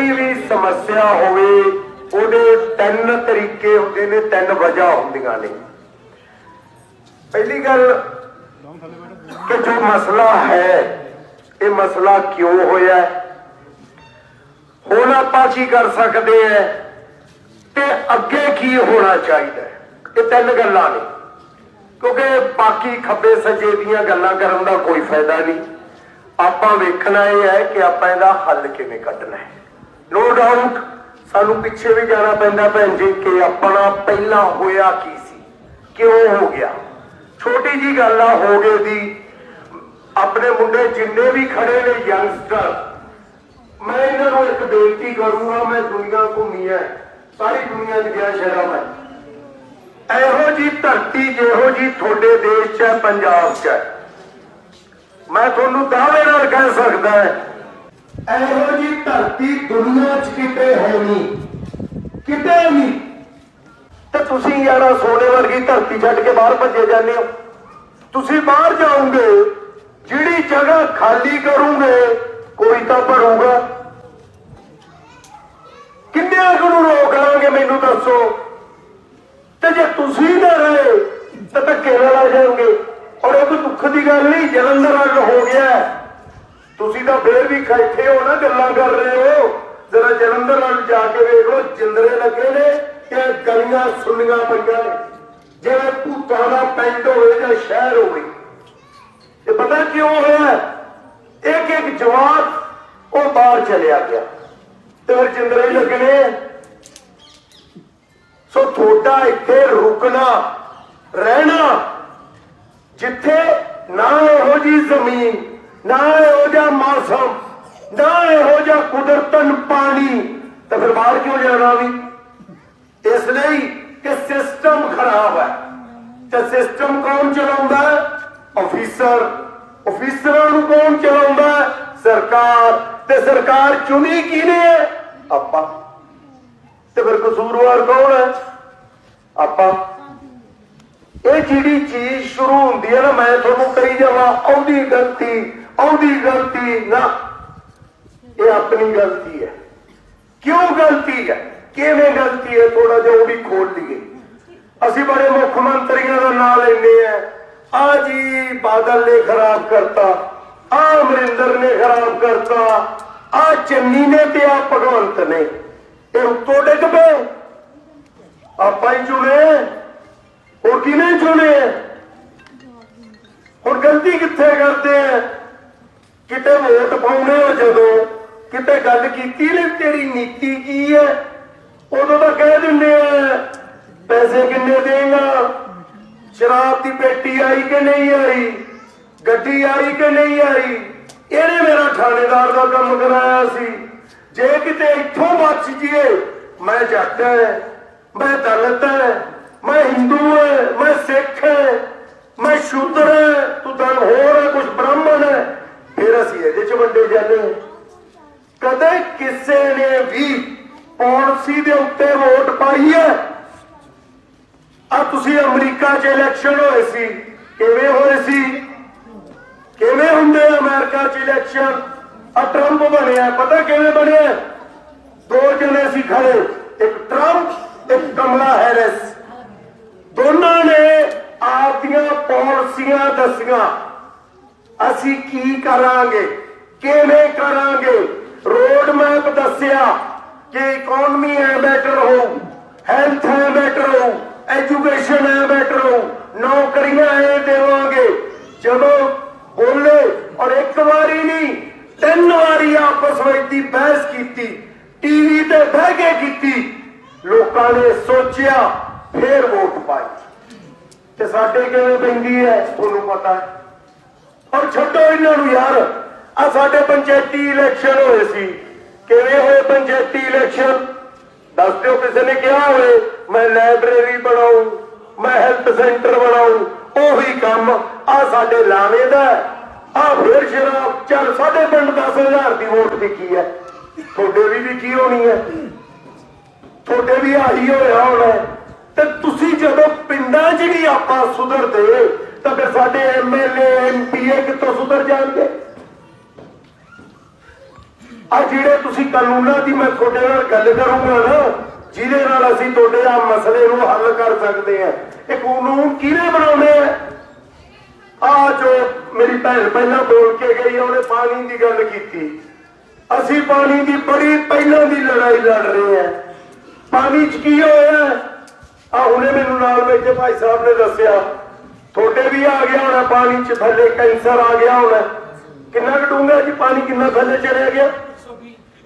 ਕੋਈ ਵੀ ਸਮੱਸਿਆ ਹੋਵੇ, ਉਹਦੇ ਤਿੰਨ ਤਰੀਕੇ ਹੁੰਦੇ ਨੇ, ਤਿੰਨ ਵਜ੍ਹਾ ਹੁੰਦੀਆਂ ਨੇ। ਪਹਿਲੀ ਗੱਲ ਕਿ ਜੋ ਮਸਲਾ ਹੈ, ਇਹ ਮਸਲਾ ਕਿਉਂ ਹੋਇਆ? ਹੁਣ ਆਪਾਂ ਕੀ ਕਰ ਸਕਦੇ ਹਾਂ ਤੇ ਅੱਗੇ ਕੀ ਹੋਣਾ ਚਾਹੀਦਾ? ਇਹ ਤਿੰਨ ਗੱਲਾਂ ਨੇ। ਕਿਉਂਕਿ ਬਾਕੀ ਖੱਬੇ ਸੱਜੇ ਦੀਆਂ ਗੱਲਾਂ ਕਰਨ ਦਾ ਕੋਈ ਫਾਇਦਾ ਨਹੀਂ। ਆਪਾਂ ਵੇਖਣਾ ਇਹ ਹੈ ਕਿ ਆਪਾਂ ਇਹਦਾ ਹੱਲ ਕਿਵੇਂ ਕੱਢਣਾ ਹੈ। ਨੋ ਡਾਊਟ ਸਾਨੂੰ ਪਿੱਛੇ ਵੀ ਜਾਣਾ ਪੈਂਦਾ ਭੈਣ ਜੀ ਕਿ ਆਪਣਾ ਪਹਿਲਾਂ ਹੋਇਆ ਕੀ ਸੀ? ਕਿਉਂ ਹੋ ਗਿਆ? ਛੋਟੀ ਜੀ ਗੱਲ ਆ, ਹੋ ਗਏ ਦੀ। ਆਪਣੇ ਮੁੰਡੇ ਜਿੰਨੇ ਵੀ ਖੜੇ ਨੇ ਯੰਗਸਟਰ ਮੈਂ ਇਹਨਾਂ ਨੂੰ ਇੱਕ ਬੇਨਤੀ ਕਰੂੰਗਾ, ਮੈਂ ਦੁਨੀਆ ਘੁੰਮੀ ਹੈ ਸਾਰੀ ਦੁਨੀਆ 'ਚ ਗਿਆ ਸ਼ਹਿਰਾਂ ਮੈਂ ਇਹੋ ਜੀ ਧਰਤੀ, ਜਿਹੋ ਜੀ ਤੁਹਾਡੇ ਦੇਸ਼ 'ਚ ਹੈ, ਪੰਜਾਬ 'ਚ ਹੈ। ਮੈਂ ਤੁਹਾਨੂੰ ਦਾਅਵੇ ਨਾਲ ਕਹਿ ਸਕਦਾ ਹੈ ਇਹੋ ਜੀ ਧਰਤੀ ਦੁਨੀਆ 'ਚ ਕਿਤੇ ਹੈ ਨਹੀਂ। ਕਿਤੇ ਨਹੀਂ ਤੇ ਤੁਸੀਂ ਯਾਰਾ ਸੋਨੇ ਵਰਗੀ ਧਰਤੀ ਛੱਡ ਕੇ ਬਾਹਰ ਭੱਜੇ ਜਾਂਦੇ ਹੋ। ਤੁਸੀਂ ਬਾਹਰ ਜਾਓਗੇ, ਜਿਹੜੀ ਜਗ੍ਹਾ ਖਾਲੀ ਕਰੋਗੇ, ਕੋਈ ਤਾਂ ਭਰੂਗਾ। ਕਿੰਨਿਆਂ ਕੁ ਨੂੰ ਰੋਕ ਲਾਂਗੇ ਮੈਨੂੰ ਦੱਸੋ। ਤੇ ਜੇ ਤੁਸੀਂ ਨਾ ਰਹੇ, ਤਾਂ ਧੱਕੇ ਨਾਲ ਆ ਜਾਓਗੇ। ਔਰ ਇਹ ਕੋਈ ਦੁੱਖ ਦੀ ਗੱਲ ਨਹੀਂ, ਜਲੰਧਰ ਵੱਲ ਹੋ ਗਿਆ। ਤੁਸੀਂ ਤਾਂ ਫੇਰ ਵੀ ਇੱਥੇ ਹੋ ਨਾ ਗੱਲਾਂ ਕਰ ਰਹੇ ਹੋ। ਜਰਾ ਜਲੰਧਰ ਵੱਲ ਜਾ ਕੇ ਵੇਖ ਲਓ, ਜਿੰਦਰੇ ਲੱਗੇ ਨੇ ਕਿ ਗਲੀਆਂ ਸੁੰਨੀਆਂ ਪਈਆਂ ਨੇ। ਜਿਵੇਂ ਭੂਤਾਂ ਦਾ ਪਿੰਡ ਹੋਵੇ ਜਾਂ ਸ਼ਹਿਰ ਹੋਵੇ। ਇਹ ਪਤਾ ਕਿਉਂ ਹੋਇਆ? ਇੱਕ ਇੱਕ ਜਵਾਨ ਉਹ ਬਾਹਰ ਚਲਿਆ ਗਿਆ। ਤੇ ਫਿਰ ਜਿੰਦਰੇ ਲੱਗਣੇ ਸੋ ਤੁਹਾਡਾ ਇੱਥੇ ਰੁਕਣਾ, ਰਹਿਣਾ, ਜਿੱਥੇ ਨਾ ਇਹੋ ਜੀ ਜ਼ਮੀਨ ਨਾ ਇਹੋ ਜਿਹਾ ਮੌਸਮ, ਨਾ ਇਹੋ ਜਿਹਾ ਕੁਦਰਤਨ ਪਾਣੀ, ਤਾਂ ਫਿਰ ਬਾਹਰ ਕਿਉਂ ਜਾਣਾ ਵੀ? ਇਸ ਲਈ ਕਿ ਸਿਸਟਮ ਖਰਾਬ ਹੈ। ਤੇ ਸਿਸਟਮ ਕੌਣ ਚਲਾਉਂਦਾ? ਹੈ ਅਫੀਸਰ ਅਫੀਸਰਾਂ ਨੂੰ ਕੌਣ ਚਲਾਉਂਦਾ? ਹੈ ਸਰਕਾਰ। ਤੇ ਸਰਕਾਰ ਚੁਣੀ ਕਿਹਨੇ ਹੈ? ਆਪਾਂ। ਤੇ ਫਿਰ ਕਸੂਰਵਾਰ ਕੌਣ ਹੈ? ਆਪਾਂ। ਇਹ ਜਿਹੜੀ ਚੀਜ਼ ਸ਼ੁਰੂ ਹੁੰਦੀ ਹੈ ਨਾ, ਮੈਂ ਤੁਹਾਨੂੰ ਕਰੀ ਜਾਵਾਂ, ਆਉਂਦੀ ਗਲਤੀ। ਆਉਂਦੀ ਗਲਤੀ ਨਾ। ਇਹ ਆਪਣੀ ਗਲਤੀ ਹੈ। ਕਿਉਂ ਗਲਤੀ ਹੈ? ਕਿਵੇਂ ਗਲਤੀ ਹੈ? ਥੋੜਾ ਜਿਹਾ ਉਹ ਵੀ ਖੋਲ ਲਈਏ। ਅਸੀਂ ਬੜੇ ਮੁੱਖ ਮੰਤਰੀਆਂ ਦਾ ਨਾਮ ਲੈਂਦੇ ਆ ਆ ਜੀ, ਬਾਦਲ ਨੇ ਖਰਾਬ ਕਰਤਾ। ਆ ਅਮਰਿੰਦਰ ਨੇ ਖਰਾਬ ਕਰਤਾ। ਆ ਚੰਨੀ ਨੇ ਤੇ ਆ ਭਗਵੰਤ ਨੇ। ਇਹ ਉੱਤੋਂ ਡਿੱਗ ਪਏ। ਆਪਾਂ ਹੀ ਚੁਣੇ। ਹੋਰ ਕਿਹਨੇ ਚੁਣੇ? ਹੁਣ ਗਲਤੀ ਕਿੱਥੇ ਕਰਦੇ ਆ? ਕਿਤੇ ਵੋਟ ਪਾਉਣੇ ਹੋ ਜਦੋਂ? ਕਿਤੇ ਗੱਲ ਕੀਤੀ ਨੇ ਤੇਰੀ ਨੀਤੀ ਕੀ ਹੈ? ਉਦੋਂ ਤਾਂ ਕਹਿ ਦਿੰਦੇ ਆ, ਪੈਸੇ ਕਿੰਨੇ ਦੇਗਾ? ਸ਼ਰਾਬ ਦੀ ਪੇਟੀ ਆਈ ਕਿ ਨਹੀਂ ਆਈ? ਗੱਡੀ ਆਈ ਕਿ ਨਹੀਂ ਆਈ? ਇਹਨੇ ਮੇਰਾ ਥਾਣੇਦਾਰ ਦਾ ਕੰਮ ਕਰਾਇਆ ਸੀ। ਜੇ ਕਿਤੇ ਇੱਥੋਂ ਬਚ ਜੀਏ ਮੈਂ ਜੱਟ ਹੈ ਮੈਂ ਦਲਿਤ ਹੈ ਮੈਂ ਹਿੰਦੂ ਹੈ ਮੈਂ ਸਿੱਖ ਹੈ ਮੈਂ ਸ਼ੂਦਰ ਹੈ ਤੂੰ ਦਲ ਹੋਰ ਹੈ ਕੁਝ ਬ੍ਰਾਹਮਣ ਹੈ ਫਿਰ ਅਸੀਂ ਇਹਦੇ ਚ ਵੰਡੇ ਜਾਂਦੇ ਹਾਂ ਕਦੇ ਕਿਸੇ ਨੇ ਵੀ ਪਾਲਿਸੀ ਦੇ ਉੱਤੇ ਵੋਟ ਪਾਈ ਹੈ। ਆ ਤੁਸੀਂ ਅਮਰੀਕਾ 'ਚ ਇਲੈਕਸ਼ਨ ਹੋਏ ਸੀ। ਕਿਵੇਂ ਹੋਏ ਸੀ? ਕਿਵੇਂ ਹੁੰਦੇ ਅਮਰੀਕਾ 'ਚ ਇਲੈਕਸ਼ਨ ਆ ਟਰੰਪ ਬਣਿਆ, ਪਤਾ ਕਿਵੇਂ ਬਣਿਆ? ਦੋ ਜਣੇ ਸੀ ਖੜੇ, ਇੱਕ ਟਰੰਪ ਇੱਕ ਕਮਲਾ ਹੈਰਿਸ ਦੋਨਾਂ ਨੇ ਆਪਦੀਆਂ ਪਾਲਿਸੀਆਂ ਦੱਸੀਆਂ। ਅਸੀਂ ਕੀ ਕਰਾਂਗੇ? ਕਿਵੇਂ ਕਰਾਂਗੇ? ਰੋਡ ਮੈਪ ਦੱਸਿਆ। ਕਿ ਇਕਨੋਮੀ ਐ ਬੈਟਰ ਹੋ ਹੈਲਥ ਐ ਬੈਟਰ ਹੋ ਐਜੂਕੇਸ਼ਨ ਐ ਬੈਟਰ ਹੋ, ਨੌਕਰੀਆਂ ਐ ਦੇਵਾਂਗੇ। ਜਦੋਂ ਬੋਲੇ ਔਰ ਇੱਕ ਵਾਰੀ ਨਹੀਂ, ਤਿੰਨ ਵਾਰੀ ਆਪਸ ਵਿੱਚ ਦੀ ਬਹਿਸ ਕੀਤੀ ਟੀਵੀ ਤੇ ਬਹਿ ਕੇ ਕੀਤੀ, ਲੋਕਾਂ ਨੇ ਸੋਚਿਆ, ਫੇਰ ਵੋਟ ਪਾਈ। ਤੇ ਸਾਡੇ ਕਿਵੇਂ ਪੈਂਦੀ ਹੈ ਤੁਹਾਨੂੰ ਪਤਾ ਹੈ। ਔਰ ਛੱਡੋ ਇਹਨਾਂ ਨੂੰ ਯਾਰ ਆ ਸਾਡੇ ਪੰਚਾਇਤੀ ਇਲੈਕਸ਼ਨ ਹੋਏ ਸੀ। ਕਿਵੇਂ ਹੋਏ ਪੰਚਾਇਤੀ ਇਲੈਕਸ਼ਨ ਦੱਸ ਦਿਓ ਕਿਸੇ ਨੇ ਕਿਹਾ ਹੋਵੇ, ਮੈਂ ਲਾਇਬ੍ਰੇਰੀ ਬਣਾਉ ਮੈਂ ਹੈਲਥ ਸੈਂਟਰ ਬਣਾਉ ਉਹੀ ਕੰਮ ਆ ਸਾਡੇ ਲਾਵੇ ਦਾ ਆ ਫੇਰ ਸ਼ਰਾਬ, ਚੱਲ ਸਾਡੇ ਪਿੰਡ 10000 ਦੀ ਵੋਟ ਵਿਕੀ ਹੈ? ਤੁਹਾਡੇ ਵੀ ਵਿਕੀ ਹੋਣੀ ਹੈ? ਤੁਹਾਡੇ ਵੀ ਆਹੀ ਹੋਇਆ ਹੋਣਾ ਤੇ ਤੁਸੀਂ ਜਦੋਂ ਪਿੰਡਾਂ 'ਚ ਵੀ ਆਪਾਂ ਸੁਧਰਦੇ, ਤਾਂ ਫਿਰ ਸਾਡੇ ਐਮਐਲਏ ਐਮਪੀਏ ਕਿੱਥੋਂ ਸੁਧਰ ਜਾਣਗੇ? ਆ ਜਿਹੜੇ ਤੁਸੀਂ ਕਾਨੂੰਨਾਂ ਦੀ ਮੈਂ ਤੁਹਾਡੇ ਨਾਲ ਗੱਲ ਕਰੂੰਗਾ ਨਾ, ਜਿਹਦੇ ਨਾਲ ਅਸੀਂ ਤੁਹਾਡੇ ਆ ਮਸਲੇ ਨੂੰ ਹੱਲ ਕਰ ਸਕਦੇ ਆ ਇਹ ਕਾਨੂੰਨ ਕਿਹਨੇ ਬਣਾਉਣੇ ਆ? ਆ ਜੋ ਮੇਰੀ ਭੈਣ ਪਹਿਲਾਂ ਬੋਲ ਕੇ ਗਈ ਉਹਨੇ ਪਾਣੀ ਦੀ ਗੱਲ ਕੀਤੀ। ਅਸੀਂ ਪਾਣੀ ਦੀ ਬੜੀ ਪਹਿਲਾਂ ਦੀ ਲੜਾਈ ਲੜ ਰਹੇ ਆ ਪਾਣੀ ਚ ਕੀ ਹੋਇਆ? ਆ ਹੁਣੇ ਮੈਨੂੰ ਨਾਲ ਬੈਠੇ ਭਾਈ ਸਾਹਿਬ ਨੇ ਦੱਸਿਆ, ਤੁਹਾਡੇ ਵੀ ਆ ਗਿਆ ਹੋਣਾ ਪਾਣੀ ਚ ਥੱਲੇ ਕੈਂਸਰ ਆ ਗਿਆ ਹੋਣਾ। ਕਿੰਨਾ ਕੁ ਜੀ ਪਾਣੀ ਕਿੰਨਾ ਥੱਲੇ ਚੜਿਆ ਗਿਆ?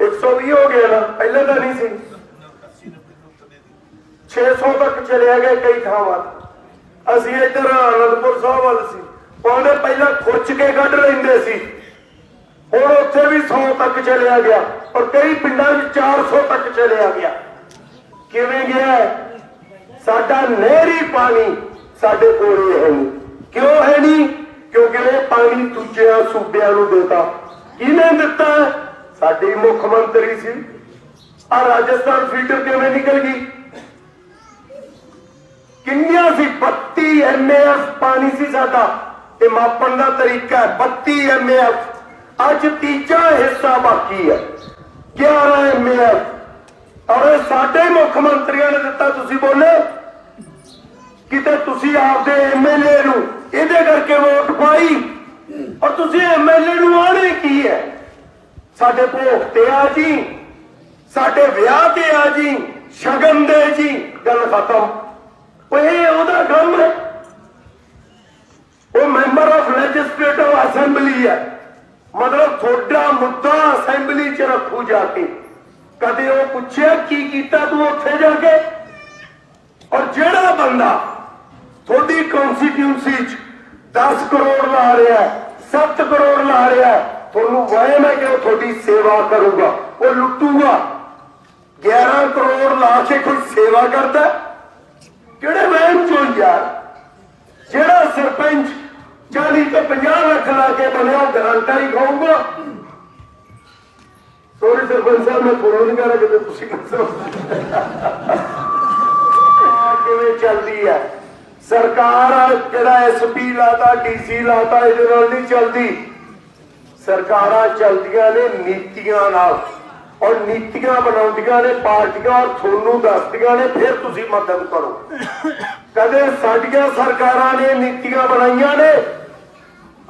120 ਹੋ ਗਿਆ ਨਾ, ਪਹਿਲਾਂ ਤਾਂ ਨਹੀਂ ਸੀ। 600 ਤੱਕ ਚਲਿਆ ਗਿਆ ਕਈ ਥਾਵਾਂ ਅਸੀਂ ਇੱਧਰ ਅਨੰਦਪੁਰ ਸਾਹਿਬ ਵੱਲ ਸੀ। ਉਹਨੇ ਪਹਿਲਾਂ ਖੁੱਚ ਕੇ ਕੱਢ ਲੈਂਦੇ ਸੀ। ਹੁਣ ਉੱਥੇ ਵੀ 100 ਤੱਕ ਚਲਿਆ ਗਿਆ ਔਰ ਕਈ ਪਿੰਡਾਂ ਵਿੱਚ 400 ਤੱਕ ਚਲਿਆ ਗਿਆ। ਕਿਵੇਂ ਗਿਆ? ਸਾਡਾ ਨਹਿਰੀ ਪਾਣੀ ਸਾਡੇ ਕੋਲ ਹੀ ਹੈ ਨਹੀਂ। ਕਿਉਂ ਹੈ ਨਹੀਂ? ਕਿਉਂਕਿ ਇਹ ਪਾਣੀ ਦੂਜਿਆਂ ਸੂਬਿਆਂ ਨੂੰ ਦਿੱਤਾ। ਕਿਹਨੇ ਦਿੱਤਾ? ਸਾਡੀ ਮੁੱਖ ਮੰਤਰੀ ਸੀ। ਆ ਰਾਜਸਥਾਨ ਫੀਡਰ ਕਿਵੇਂ ਨਿਕਲ ਗਈ? ਕਿੰਨੀਆਂ ਸੀ? 32 ਐਮਏਐਫ ਪਾਣੀ ਸੀ ਸਾਡਾ। ਇਹ ਮਾਪਣ ਦਾ ਤਰੀਕਾ 32 ਐਮਏਐਫ ਅੱਜ ਤੀਜਾ ਹਿੱਸਾ ਬਾਕੀ ਹੈ। 11 ਐਮਏਐਫ ਔਰ ਸਾਡੇ ਮੁੱਖ ਮੰਤਰੀਆਂ ਨੇ ਦਿੱਤਾ, ਤੁਸੀਂ ਬੋਲੇ। ਕਿਤੇ ਤੁਸੀਂ ਆਪਦੇ ਐਮਐਲਏ ਨੂੰ ਇਹਦੇ ਕਰਕੇ ਵੋਟ ਪਾਈ, ਔਰ ਤੁਸੀਂ ਐਮਐਲਏ ਨੂੰ ਆਣੇ ਕੀ ਹੈ? ਸਾਡੇ ਭੋਗ ਤੇ ਆ ਜੀ। ਸਾਡੇ ਵਿਆਹ ਤੇ ਆ ਜੀ। ਸ਼ਗਨ ਦੇ ਜੀ। ਗੱਲ ਖਤਮ। ਇਹ ਉਹਦਾ ਕੰਮ ਹੈ। ਉਹ ਮੈਂਬਰ ਆਫ ਲੈਜਿਸਲੇਟਿਵ ਅਸੈਂਬਲੀ ਹੈ। ਮਤਲਬ ਤੁਹਾਡਾ ਮੁੱਦਾ ਅਸੈਂਬਲੀ 'ਚ ਰੱਖੂ ਜਾ ਕੇ। ਕਦੇ ਉਹ ਪੁੱਛਿਆ, ਕੀ ਕੀਤਾ ਤੂੰ ਉੱਥੇ ਜਾ ਕੇ? ਔਰ ਜਿਹੜਾ ਬੰਦਾ ਤੁਹਾਡੀ ਕਨਸਟੀਟਿਊਂਸੀ 'ਚ 10 ਕਰੋੜ ਲਾ ਰਿਹਾ ਹੈ 7 ਕਰੋੜ ਲਾ ਰਿਹਾ ਤੁਹਾਨੂੰ ਵਹਿਮ ਹੈ ਕਿ ਉਹ ਤੁਹਾਡੀ ਸੇਵਾ ਕਰੂਗਾ। ਉਹ ਲੁੱਟੂਗਾ। 11 ਕਰੋੜ ਲਾ ਕੇ ਕੋਈ ਸੇਵਾ ਕਰਦਾ ਕਿਹੜੇ ਵਹਿਮ ਚੋਂ ਯਾਰ? ਜਿਹੜਾ ਸਰਪੰਚ 40 ਤੋਂ 50 ਲੱਖ ਲਾ ਕੇ ਬਣਿਆ ਗਰੰਟਾ ਹੀ ਖਾਊਗਾ। ਸੋਰੀ ਸਰਪੰਚ ਸਾਹਿਬ, ਮੈਂ ਫੋਨ ਨਹੀਂ ਕਰ ਰਿਹਾ ਕਿਤੇ ਤੁਸੀਂ ਦੱਸੋ ਕਿਵੇਂ ਚੱਲਦੀ ਹੈ? ਸਰਕਾਰ ਜਿਹੜਾ ਐਸਪੀ ਲਾਤਾ ਡੀਸੀ ਲਾਤਾ, ਇਹਦੇ ਨਾਲ ਨਹੀਂ ਚੱਲਦੀ। ਸਰਕਾਰਾਂ ਚੱਲਦੀਆਂ ਨੇ ਨੀਤੀਆਂ ਨਾਲ। ਔਰ ਨੀਤੀਆਂ ਬਣਾਉਂਦੀਆਂ ਨੇ, ਪਾਰਟੀਆਂ ਔਰ ਤੁਹਾਨੂੰ ਦੱਸਦੀਆਂ ਨੇ, ਫਿਰ ਤੁਸੀਂ ਮਦਦ ਕਰੋ। ਕਦੇ ਸਾਡੀਆਂ ਸਰਕਾਰਾਂ ਨੇ ਨੀਤੀਆਂ ਬਣਾਈਆਂ ਨੇ?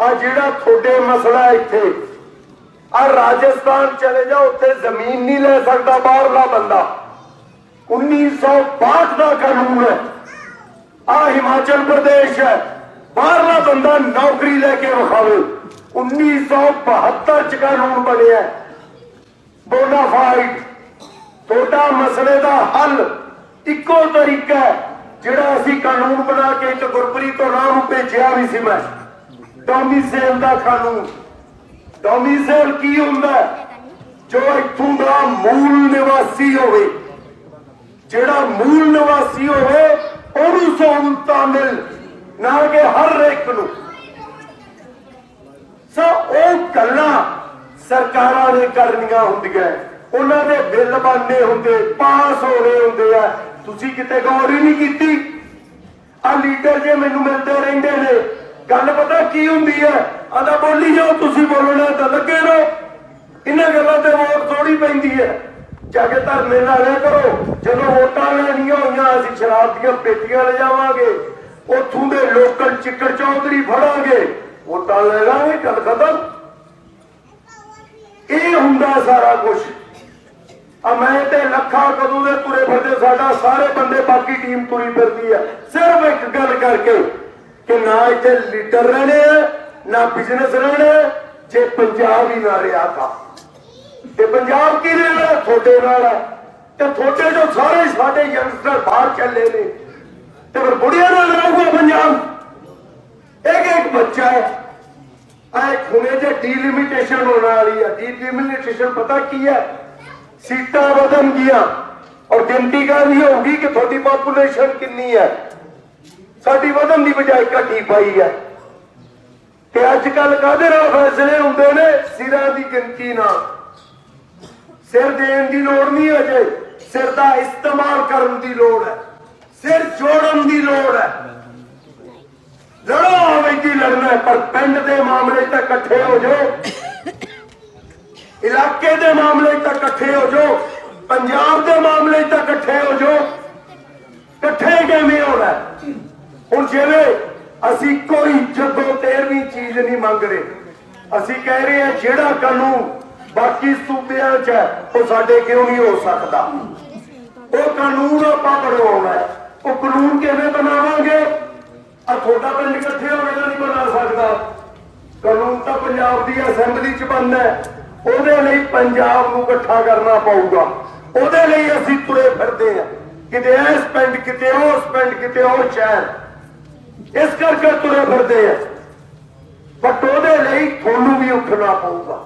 ਆ ਜਿਹੜਾ ਤੁਹਾਡੇ ਮਸਲਾ ਇੱਥੇ, ਆ ਰਾਜਸਥਾਨ ਚਲੇ ਜਾਓ, ਉੱਥੇ ਜ਼ਮੀਨ ਨਹੀਂ ਲੈ ਸਕਦਾ ਬਾਹਰਲਾ ਬੰਦਾ। 1962 ਦਾ ਕਾਨੂੰਨ ਹੈ। ਆ ਹਿਮਾਚਲ ਪ੍ਰਦੇਸ਼ ਹੈ। ਬਾਹਰਲਾ ਬੰਦਾ ਨੌਕਰੀ ਲੈ ਕੇ ਵਿਖਾਵੇ। 1972 ਚ ਕਾਨੂੰਨ ਬਣਿਆ ਬੋਨਾਫਾਈਡ ਤੁਹਾਡਾ ਮਸਲੇ ਦਾ ਹੱਲ ਇੱਕੋ ਤਰੀਕਾ ਜਿਹੜਾ ਅਸੀਂ ਕਾਨੂੰਨ ਬਣਾ ਕੇ ਇੱਕ ਗੁਰਪ੍ਰੀਤ ਤੋਂ ਨਾਮ ਭੇਜਿਆ ਵੀ ਸੀ ਮੈਂ। ਡੋਮਿਸਾਈਲ ਦਾ ਕਾਨੂੰਨ। ਡੋਮਿਸਾਈਲ ਕੀ ਹੁੰਦਾ ਜੋ ਇੱਥੋਂ ਦਾ ਮੂਲ ਨਿਵਾਸੀ ਹੋਵੇ। ਜਿਹੜਾ ਮੂਲ ਨਿਵਾਸੀ ਹੋਵੇ, ਉਹਨੂੰ ਸਹੂਲਤਾਂ ਮਿਲ। ਨਾ ਕਿ ਹਰ ਇੱਕ ਨੂੰ। ਸੋ ਉਹ ਗੱਲਾਂ ਸਰਕਾਰਾਂ ਨੇ ਕਰਨੀਆਂ ਹੁੰਦੀਆਂ। ਉਹਨਾਂ ਦੇ ਬਿੱਲ ਬਣਨੇ ਹੁੰਦੇ, ਪਾਸ ਹੋਣੇ ਹੁੰਦੇ ਆ। ਤੁਸੀਂ ਕਿਤੇ ਗੌਰ ਹੀ ਨਹੀਂ ਕੀਤੀ? ਆ ਲੀਡਰ ਜੇ ਮੈਨੂੰ ਮਿਲਦੇ ਰਹਿੰਦੇ ਨੇ, ਗੱਲ ਪਤਾ ਕੀ ਹੁੰਦੀ ਹੈ ਆਦਾ ਬੋਲੀ ਜਾਓ, ਤੁਸੀਂ ਬੋਲਣਾ ਤਾਂ ਲੱਗੇ ਰਹੋ। ਇਹਨਾਂ ਗੱਲਾਂ ਤੇ ਵੋਟ ਥੋੜੀ ਪੈਂਦੀ ਹੈ ਜਾ ਕੇ ਧਰਨੇ ਲਾ ਲਿਆ ਕਰੋ। ਜਦੋਂ ਵੋਟਾਂ ਲੈਣੀਆਂ ਹੋਈਆਂ, ਅਸੀਂ ਸ਼ਰਾਬ ਦੀਆਂ ਪੇਟੀਆਂ ਲੈ ਜਾਵਾਂਗੇ ਉੱਥੋਂ ਦੇ ਲੋਕਲ ਚਿੱਕੜ ਚੌਧਰੀ ਫੜਾਂਗੇ। ਵੋਟਾਂ ਲੈ ਲਾਂਗੇ ਗੱਲ ਖਤਮ। ਇਹ ਹੁੰਦਾ ਸਾਰਾ ਕੁਝ ਆ ਮੈਂ ਤੇ ਲੱਖਾਂ ਕਦੋਂ ਦੇ ਤੁਰੇ ਫਿਰਦੇ ਸਾਡਾ ਸਾਰੇ ਬੰਦੇ ਬਾਕੀ ਟੀਮ ਤੁਰੀ ਫਿਰਦੀ ਆ। ਸਿਰਫ ਇੱਕ ਗੱਲ ਕਰਕੇ ਕਿ ਨਾ ਇੱਥੇ ਲੀਡਰ ਰਹਿਣੇ ਆ, ਨਾ ਬਿਜ਼ਨਸ ਰਹਿਣਾ, ਜੇ ਪੰਜਾਬ ਹੀ ਨਾ ਰਿਹਾ ਤਾਂ। ਤੇ ਪੰਜਾਬ ਕੀ ਰਹਿਣਾ ਤੁਹਾਡੇ ਨਾਲ ਹੈ ਤੇ ਤੁਹਾਡੇ ਜੋ ਸਾਰੇ ਸਾਡੇ ਯੰਗਸਟਰ ਬਾਹਰ ਚੱਲੇ ਨੇ, ਤੇ ਫਿਰ ਬੁੜੀਆਂ ਨਾਲ ਰਹੂਗਾ ਪੰਜਾਬ ਇੱਕ ਇੱਕ ਬੱਚਾ ਹੈ ਆ ਇੱਕ ਹੁਣੇ ਡੀਲਿਮਿਟੇਸ਼ਨ ਹੋਣ ਵਾਲੀ ਹੈ ਡੀਲਿਮਿਟੇਸ਼ਨ ਪਤਾ ਕੀ ਹੈ ਸੀਟਾਂ ਵਧਣ ਗਿਆ ਔਰ ਗਿਣਤੀ ਕਰਨੀ ਹੋਊਗੀ ਕਿ ਤੁਹਾਡੀ ਪੋਪੂਲੇਸ਼ਨ ਕਿੰਨੀ ਹੈ ਸਾਡੀ ਵਧਣ ਦੀ ਬਜਾਏ ਘਟੀ ਪਈ ਹੈ ਤੇ ਅੱਜ ਕੱਲ ਕਾਹਦੇ ਨਾਲ ਫੈਸਲੇ ਹੁੰਦੇ ਨੇ? ਸਿਰਾਂ ਦੀ ਗਿਣਤੀ ਨਾਲ। ਸਿਰ ਦੇਣ ਦੀ ਲੋੜ ਨਹੀਂ ਅਜੇ। ਸਿਰ ਦਾ ਇਸਤੇਮਾਲ ਕਰਨ ਦੀ ਲੋੜ ਹੈ। ਸਿਰ ਜੋੜਨ ਦੀ ਲੋੜ ਹੈ। ਲੜੋ ਹੋਵੇ ਲੜਨਾ ਪਰ ਪਿੰਡ ਦੇ ਮਾਮਲੇ ਤੇ ਇਕੱਠੇ ਹੋ ਜਾਓ। ਇਲਾਕੇ ਦੇ ਮਾਮਲੇ 'ਚ ਤਾਂ ਇਕੱਠੇ ਹੋ ਜਾਓ, ਪੰਜਾਬ ਦੇ ਮਾਮਲੇ 'ਚ ਤਾਂ ਇਕੱਠੇ ਹੋ ਜਾਓ। ਇਕੱਠੇ ਕਿਵੇਂ ਹੋਣਾ ਹੁਣ ਜਿਵੇਂ ਅਸੀਂ ਕੋਈ ਜਦੋਂ ਤੇਰਵੀਂ ਚੀਜ਼ ਨਹੀਂ ਮੰਗ ਰਹੇ, ਅਸੀਂ ਕਹਿ ਰਹੇ ਹਾਂ ਜਿਹੜਾ ਕਾਨੂੰਨ ਬਾਕੀ ਸੂਬਿਆਂ 'ਚ ਹੈ, ਉਹ ਸਾਡੇ ਕਿਉਂ ਨਹੀਂ ਹੋ ਸਕਦਾ? ਉਹ ਕਾਨੂੰਨ ਆਪਾਂ ਬਣਵਾਉਣਾ ਉਹ ਕਾਨੂੰਨ ਕਿਵੇਂ ਬਣਾਵਾਂਗੇ? ਆ ਤੁਹਾਡਾ ਪਿੰਡ ਇਕੱਠੇ ਹੋਵੇ ਤਾਂ ਨਹੀਂ ਬਣਾ ਸਕਦਾ। ਕਾਨੂੰਨ ਤਾਂ ਪੰਜਾਬ ਦੀ ਅਸੈਂਬਲੀ 'ਚ ਬਣਦਾ ਉਹਦੇ ਲਈ ਪੰਜਾਬ ਨੂੰ ਇਕੱਠਾ ਕਰਨਾ ਪਊਗਾ। ਉਹਦੇ ਲਈ ਅਸੀਂ ਤੁਰੇ ਫਿਰਦੇ ਹਾਂ। ਕਿਤੇ ਇਸ ਪਿੰਡ ਕਿਤੇ ਉਸ ਪਿੰਡ ਕਿਤੇ ਉਹ ਸ਼ਹਿਰ ਇਸ ਕਰਕੇ ਤੁਰੇ ਫਿਰਦੇ ਆ ਬਟ ਉਹਦੇ ਲਈ ਤੁਹਾਨੂੰ ਵੀ ਉੱਠਣਾ ਪਊਗਾ।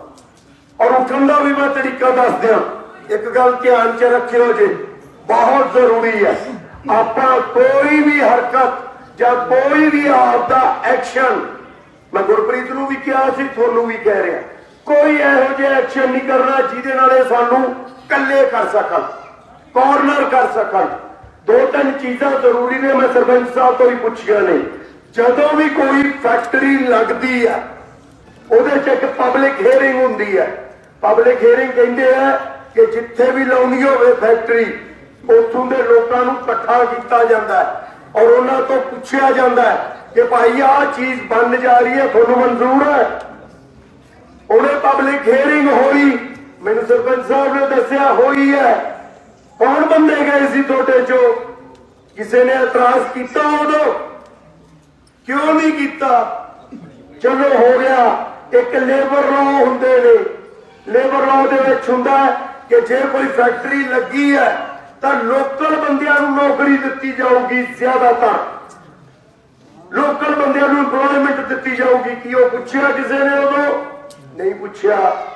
ਔਰ ਉੱਠਣ ਦਾ ਵੀ ਮੈਂ ਤਰੀਕਾ ਦੱਸ ਦਿਆਂ। ਇੱਕ ਗੱਲ ਧਿਆਨ 'ਚ ਰੱਖਿਓ ਜੀ। ਬਹੁਤ ਜ਼ਰੂਰੀ ਹੈ। ਆਪਾਂ ਕੋਈ ਵੀ ਹਰਕਤ ਜਾਂ ਕੋਈ ਵੀ ਆਪ ਦਾ ਐਕਸ਼ਨ ਮੈਂ ਗੁਰਪ੍ਰੀਤ ਨੂੰ ਵੀ ਕਿਹਾ ਸੀ, ਤੁਹਾਨੂੰ ਵੀ ਕਹਿ ਰਿਹਾ। ਕੋਈ ਇਹੋ ਜਿਹਾ ਐਕਸ਼ਨ ਨਹੀਂ ਕਰਨਾ ਜਿਹਦੇ ਨਾਲ ਇਹ ਸਾਨੂੰ ਇਕੱਲੇ ਕਰ ਸਕਣ ਕਾਰਨਰ ਕਰ ਸਕਣ। ਦੋ ਤਿੰਨ ਚੀਜ਼ਾਂ ਜ਼ਰੂਰੀ ਨੇ, ਮੈਂ ਸਰਪੰਚ ਸਾਹਿਬ ਤੋਂ ਹੀ ਪੁੱਛੀਆਂ ਨੇ। ਜਦੋਂ ਵੀ ਕੋਈ ਫੈਕਟਰੀ ਲੱਗਦੀ ਆ, ਉਹਦੇ 'ਚ ਇੱਕ ਪਬਲਿਕ ਹੀਅਰਿੰਗ ਹੁੰਦੀ ਹੈ ਪਬਲਿਕ ਹੀਅਰਿੰਗ ਕਹਿੰਦੇ ਆ ਕਿ ਜਿੱਥੇ ਵੀ ਲਾਉਣੀ ਹੋਵੇ ਫੈਕਟਰੀ ਉੱਥੋਂ ਦੇ ਲੋਕਾਂ ਨੂੰ ਇਕੱਠਾ ਕੀਤਾ ਜਾਂਦਾ। ਹੈ ਔਰ ਉਹਨਾਂ ਤੋਂ ਪੁੱਛਿਆ ਜਾਂਦਾ ਕਿ ਭਾਈ, ਆਹ ਚੀਜ਼ ਬਣ ਜਾ ਰਹੀ ਹੈ, ਤੁਹਾਨੂੰ ਮਨਜ਼ੂਰ ਹੈ? ਉਹਨੇ ਪਬਲਿਕ ਹੀਅਰਿੰਗ ਹੋਈ। ਮੈਨੂੰ ਸਰਪੰਚ ਸਾਹਿਬ ਨੇ ਦੱਸਿਆ, ਹੋਈ ਹੈ। ਕੌਣ ਬੰਦੇ ਗਏ ਸੀ ਤੁਹਾਡੇ ਚੋਂ? ਕਿਸੇ ਨੇ ਇਤਰਾਜ਼ ਕੀਤਾ ਉਦੋਂ? ਕਿਉਂ ਨਹੀਂ ਕੀਤਾ? ਚਲੋ, ਹੋ ਗਿਆ। ਇੱਕ ਲੇਬਰ ਲਾਅ ਹੁੰਦੇ ਨੇ। ਲੇਬਰ ਲਾਅ ਦੇ ਵਿੱਚ ਹੁੰਦਾ ਕਿ ਜੇ ਕੋਈ ਫੈਕਟਰੀ ਲੱਗੀ ਹੈ ਤਾਂ ਲੋਕਲ ਬੰਦਿਆਂ ਨੂੰ ਨੌਕਰੀ ਦਿੱਤੀ ਜਾਊਗੀ ਜ਼ਿਆਦਾਤਰ। ਲੋਕਲ ਬੰਦਿਆਂ ਨੂੰ ਇੰਪਲੋਇਮੈਂਟ ਦਿੱਤੀ ਜਾਊਗੀ। ਕੀ ਉਹ ਪੁੱਛਿਆ ਕਿਸੇ ਨੇ ਉਦੋਂ? ਨਹੀਂ ਪੁੱਛਿਆ।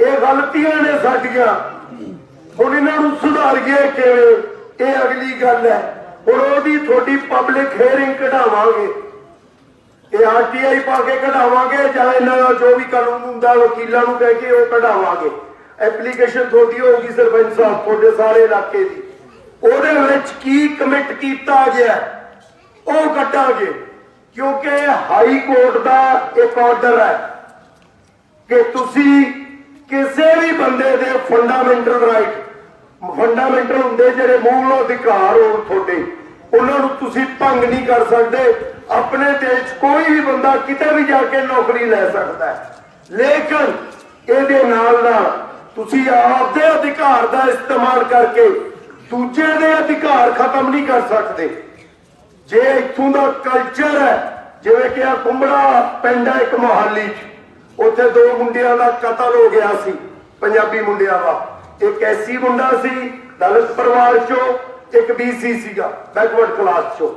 ਇਹ ਗਲਤੀਆਂ ਨੇ ਸਾਡੀਆਂ। ਹੁਣ ਇਹਨਾਂ ਨੂੰ ਸੁਧਾਰੀਏ ਕਿਵੇਂ? ਇਹ ਅਗਲੀ ਗੱਲ ਹੈ। ਹੁਣ ਉਹਦੀ ਤੁਹਾਡੀ ਪਬਲਿਕ ਹੇਅਰਿੰਗ ਕਢਾਵਾਂਗੇ। ਇਹ ਆਰਟੀਆਈ ਪਾ ਕੇ ਕਢਾਵਾਂਗੇ ਜਾਂ ਇਹਨਾਂ ਦਾ ਜੋ ਵੀ ਕਾਨੂੰਨ ਹੁੰਦਾ, ਵਕੀਲਾਂ ਨੂੰ ਕਹਿ ਕੇ ਉਹ ਕਢਾਵਾਂਗੇ। ਐਪਲੀਕੇਸ਼ਨ ਤੁਹਾਡੀ ਹੋਊਗੀ ਸਰਪੰਚ ਸਾਹਿਬ, ਤੁਹਾਡੇ ਸਾਰੇ ਇਲਾਕੇ ਦੀ। ਉਹਦੇ ਵਿੱਚ ਕੀ ਕਮਿਟ ਕੀਤਾ ਗਿਆ ਉਹ ਕੱਢਾਂਗੇ, ਕਿਉਂਕਿ ਹਾਈ ਕੋਰਟ ਦਾ ਇੱਕ ਆਰਡਰ ਹੈ ਕਿ ਤੁਸੀਂ ਕਿਸੇ ਵੀ ਬੰਦੇ ਦੇ ਫੰਡਾਮੈਂਟਲ ਰਾਈਟ ਫੰਡਾਮੈਂਟਲ ਹੁੰਦੇ ਜਿਹੜੇ ਮੂਲ ਅਧਿਕਾਰ ਹੋਣ ਤੁਹਾਡੇ, ਉਹਨਾਂ ਨੂੰ ਤੁਸੀਂ ਭੰਗ ਨਹੀਂ ਕਰ ਸਕਦੇ, ਆਪਣੇ ਦੇਸ਼ ਕੋਈ ਵੀ ਬੰਦਾ ਕਿਤੇ ਵੀ ਜਾ ਕੇ ਨੌਕਰੀ ਲੈ ਸਕਦਾ ਹੈ। ਲੇਕਿਨ ਇਹਦੇ ਨਾਲ ਨਾਲ ਤੁਸੀਂ ਆਪਦੇ ਅਧਿਕਾਰ ਦਾ ਇਸਤੇਮਾਲ ਕਰਕੇ ਦੂਜੇ ਦੇ ਅਧਿਕਾਰ ਖਤਮ ਨਹੀਂ ਕਰ ਸਕਦੇ। ਜੇ ਇੱਥੋਂ ਦਾ ਕਲਚਰ ਹੈ, ਜਿਵੇਂ ਕਿ ਆ ਕੁੰਬੜਾ ਪਿੰਡ ਹੈ ਇੱਕ ਮੋਹਾਲੀ 'ਚ, ਉੱਥੇ ਦੋ ਮੁੰਡਿਆਂ ਦਾ ਕਤਲ ਹੋ ਗਿਆ ਸੀ, ਪੰਜਾਬੀ ਮੁੰਡਿਆਂ ਦਾ। ਇੱਕ ਐਸੀ ਮੁੰਡਾ ਸੀ, ਦਲਿਤ ਪਰਿਵਾਰ 'ਚੋਂ, ਇੱਕ ਬੀਸੀ ਸੀਗਾ, ਬੈਕਵਰਡ ਕਲਾਸ 'ਚੋਂ।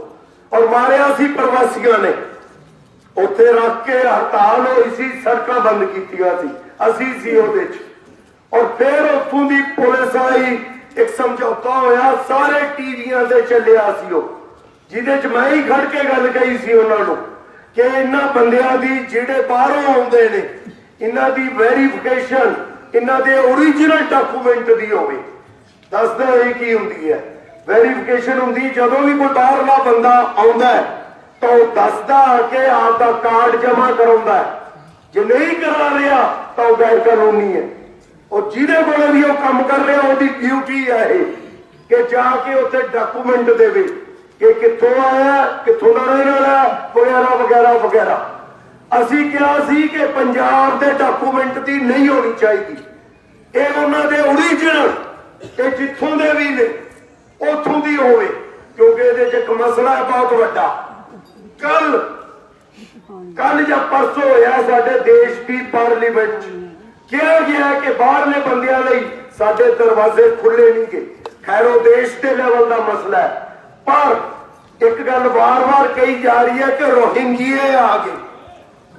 ਔਰ ਮਾਰਿਆ ਸੀ ਪ੍ਰਵਾਸੀਆਂ ਨੇ। ਉੱਥੇ ਰੱਖ ਕੇ ਹੜਤਾਲ ਹੋਈ ਸੀ, ਸੜਕਾਂ ਬੰਦ ਕੀਤੀਆਂ ਸੀ। ਅਸੀਂ ਸੀ ਉਹਦੇ 'ਚ। ਔਰ ਫਿਰ ਉੱਥੋਂ ਦੀ ਪੁਲਿਸ ਆਈ ਇੱਕ ਸਮਝੌਤਾ ਹੋਇਆ, ਸਾਰੇ ਟੀਵੀਆਂ ਤੇ ਚੱਲਿਆ ਸੀ ਉਹ। ਜਿਹਦੇ 'ਚ ਮੈਂ ਹੀ ਖੜ ਕੇ ਗੱਲ ਕਹੀ ਸੀ ਉਹਨਾਂ ਨੂੰ ਕਿ ਇਹਨਾਂ ਬੰਦਿਆਂ ਦੀ ਜਿਹੜੇ ਬਾਹਰੋਂ ਆਉਂਦੇ ਨੇ, ਇਹਨਾਂ ਦੀ ਵੈਰੀਫਿਕੇਸ਼ਨ ਇਹਨਾਂ ਦੇ ਓਰੀਜਨਲ ਡਾਕੂਮੈਂਟ ਦੀ ਹੋਵੇ, ਦੱਸਦਾ ਇਹ ਕੀ ਹੁੰਦੀ ਹੈ। ਵੈਰੀਫਿਕੇਸ਼ਨ ਹੁੰਦੀ, ਜਦੋਂ ਵੀ ਕੋਈ ਬਾਹਰਲਾ ਬੰਦਾ ਆਉਂਦਾ ਤਾਂ ਉਹ ਦੱਸਦਾ ਕਿ ਆਪ ਦਾ ਕਾਰਡ ਜਮ੍ਹਾਂ ਕਰਾਉਂਦਾ ਜੇ ਨਹੀਂ ਕਰਾ ਰਿਹਾ, ਤਾਂ ਉਹ ਗੈਰ ਕਾਨੂੰਨੀ ਹੈ। ਉਹ ਜਿਹਦੇ ਕੋਲ ਵੀ ਉਹ ਕੰਮ ਕਰ ਰਿਹਾ, ਉਹਦੀ ਡਿਊਟੀ ਹੈ ਇਹ, ਕਿ ਜਾ ਕੇ ਉੱਥੇ ਡਾਕੂਮੈਂਟ ਦੇਵੇ ਕਿ ਕਿੱਥੋਂ ਆਇਆ, ਕਿੱਥੋਂ ਦਾ ਰਹਿਣ ਵਾਲਾ, ਵਗੈਰਾ ਵਗੈਰਾ ਵਗੈਰਾ। ਅਸੀਂ ਕਿਹਾ ਸੀ ਕਿ ਪੰਜਾਬ ਦੇ ਡਾਕੂਮੈਂਟ ਦੀ ਨਹੀਂ ਹੋਣੀ ਚਾਹੀਦੀ। ਇਹ ਉਹਨਾਂ ਦੇ ਓਰੀਜਨਲ ਤੇ ਜਿੱਥੋਂ ਦੇ ਵੀ ਨੇ, ਉੱਥੋਂ ਦੀ ਹੋਵੇ, ਕਿਉਂਕਿ ਇਹਦੇ 'ਚ ਇੱਕ ਮਸਲਾ ਹੈ ਬਹੁਤ ਵੱਡਾ। ਕੱਲ ਕੱਲ ਜਾਂ ਪਰਸੋਂ ਹੋਇਆ ਸਾਡੇ ਦੇਸ਼ ਦੀ ਪਾਰਲੀਮੈਂਟ 'ਚ। ਕਿਹਾ ਗਿਆ ਕਿ ਬਾਹਰਲੇ ਬੰਦਿਆਂ ਲਈ ਸਾਡੇ ਦਰਵਾਜ਼ੇ ਖੁੱਲੇ ਨਹੀਂ ਗਏ। ਖੈਰ ਉਹ ਦੇਸ਼ ਦੇ ਲੈਵਲ ਦਾ ਮਸਲਾ ਹੈ। ਪਰ ਇੱਕ ਗੱਲ ਵਾਰ-ਵਾਰ ਕਹੀ ਜਾ ਰਹੀ ਹੈ ਕਿ ਰੋਹਿੰਗੀਏ ਆ ਗਏ,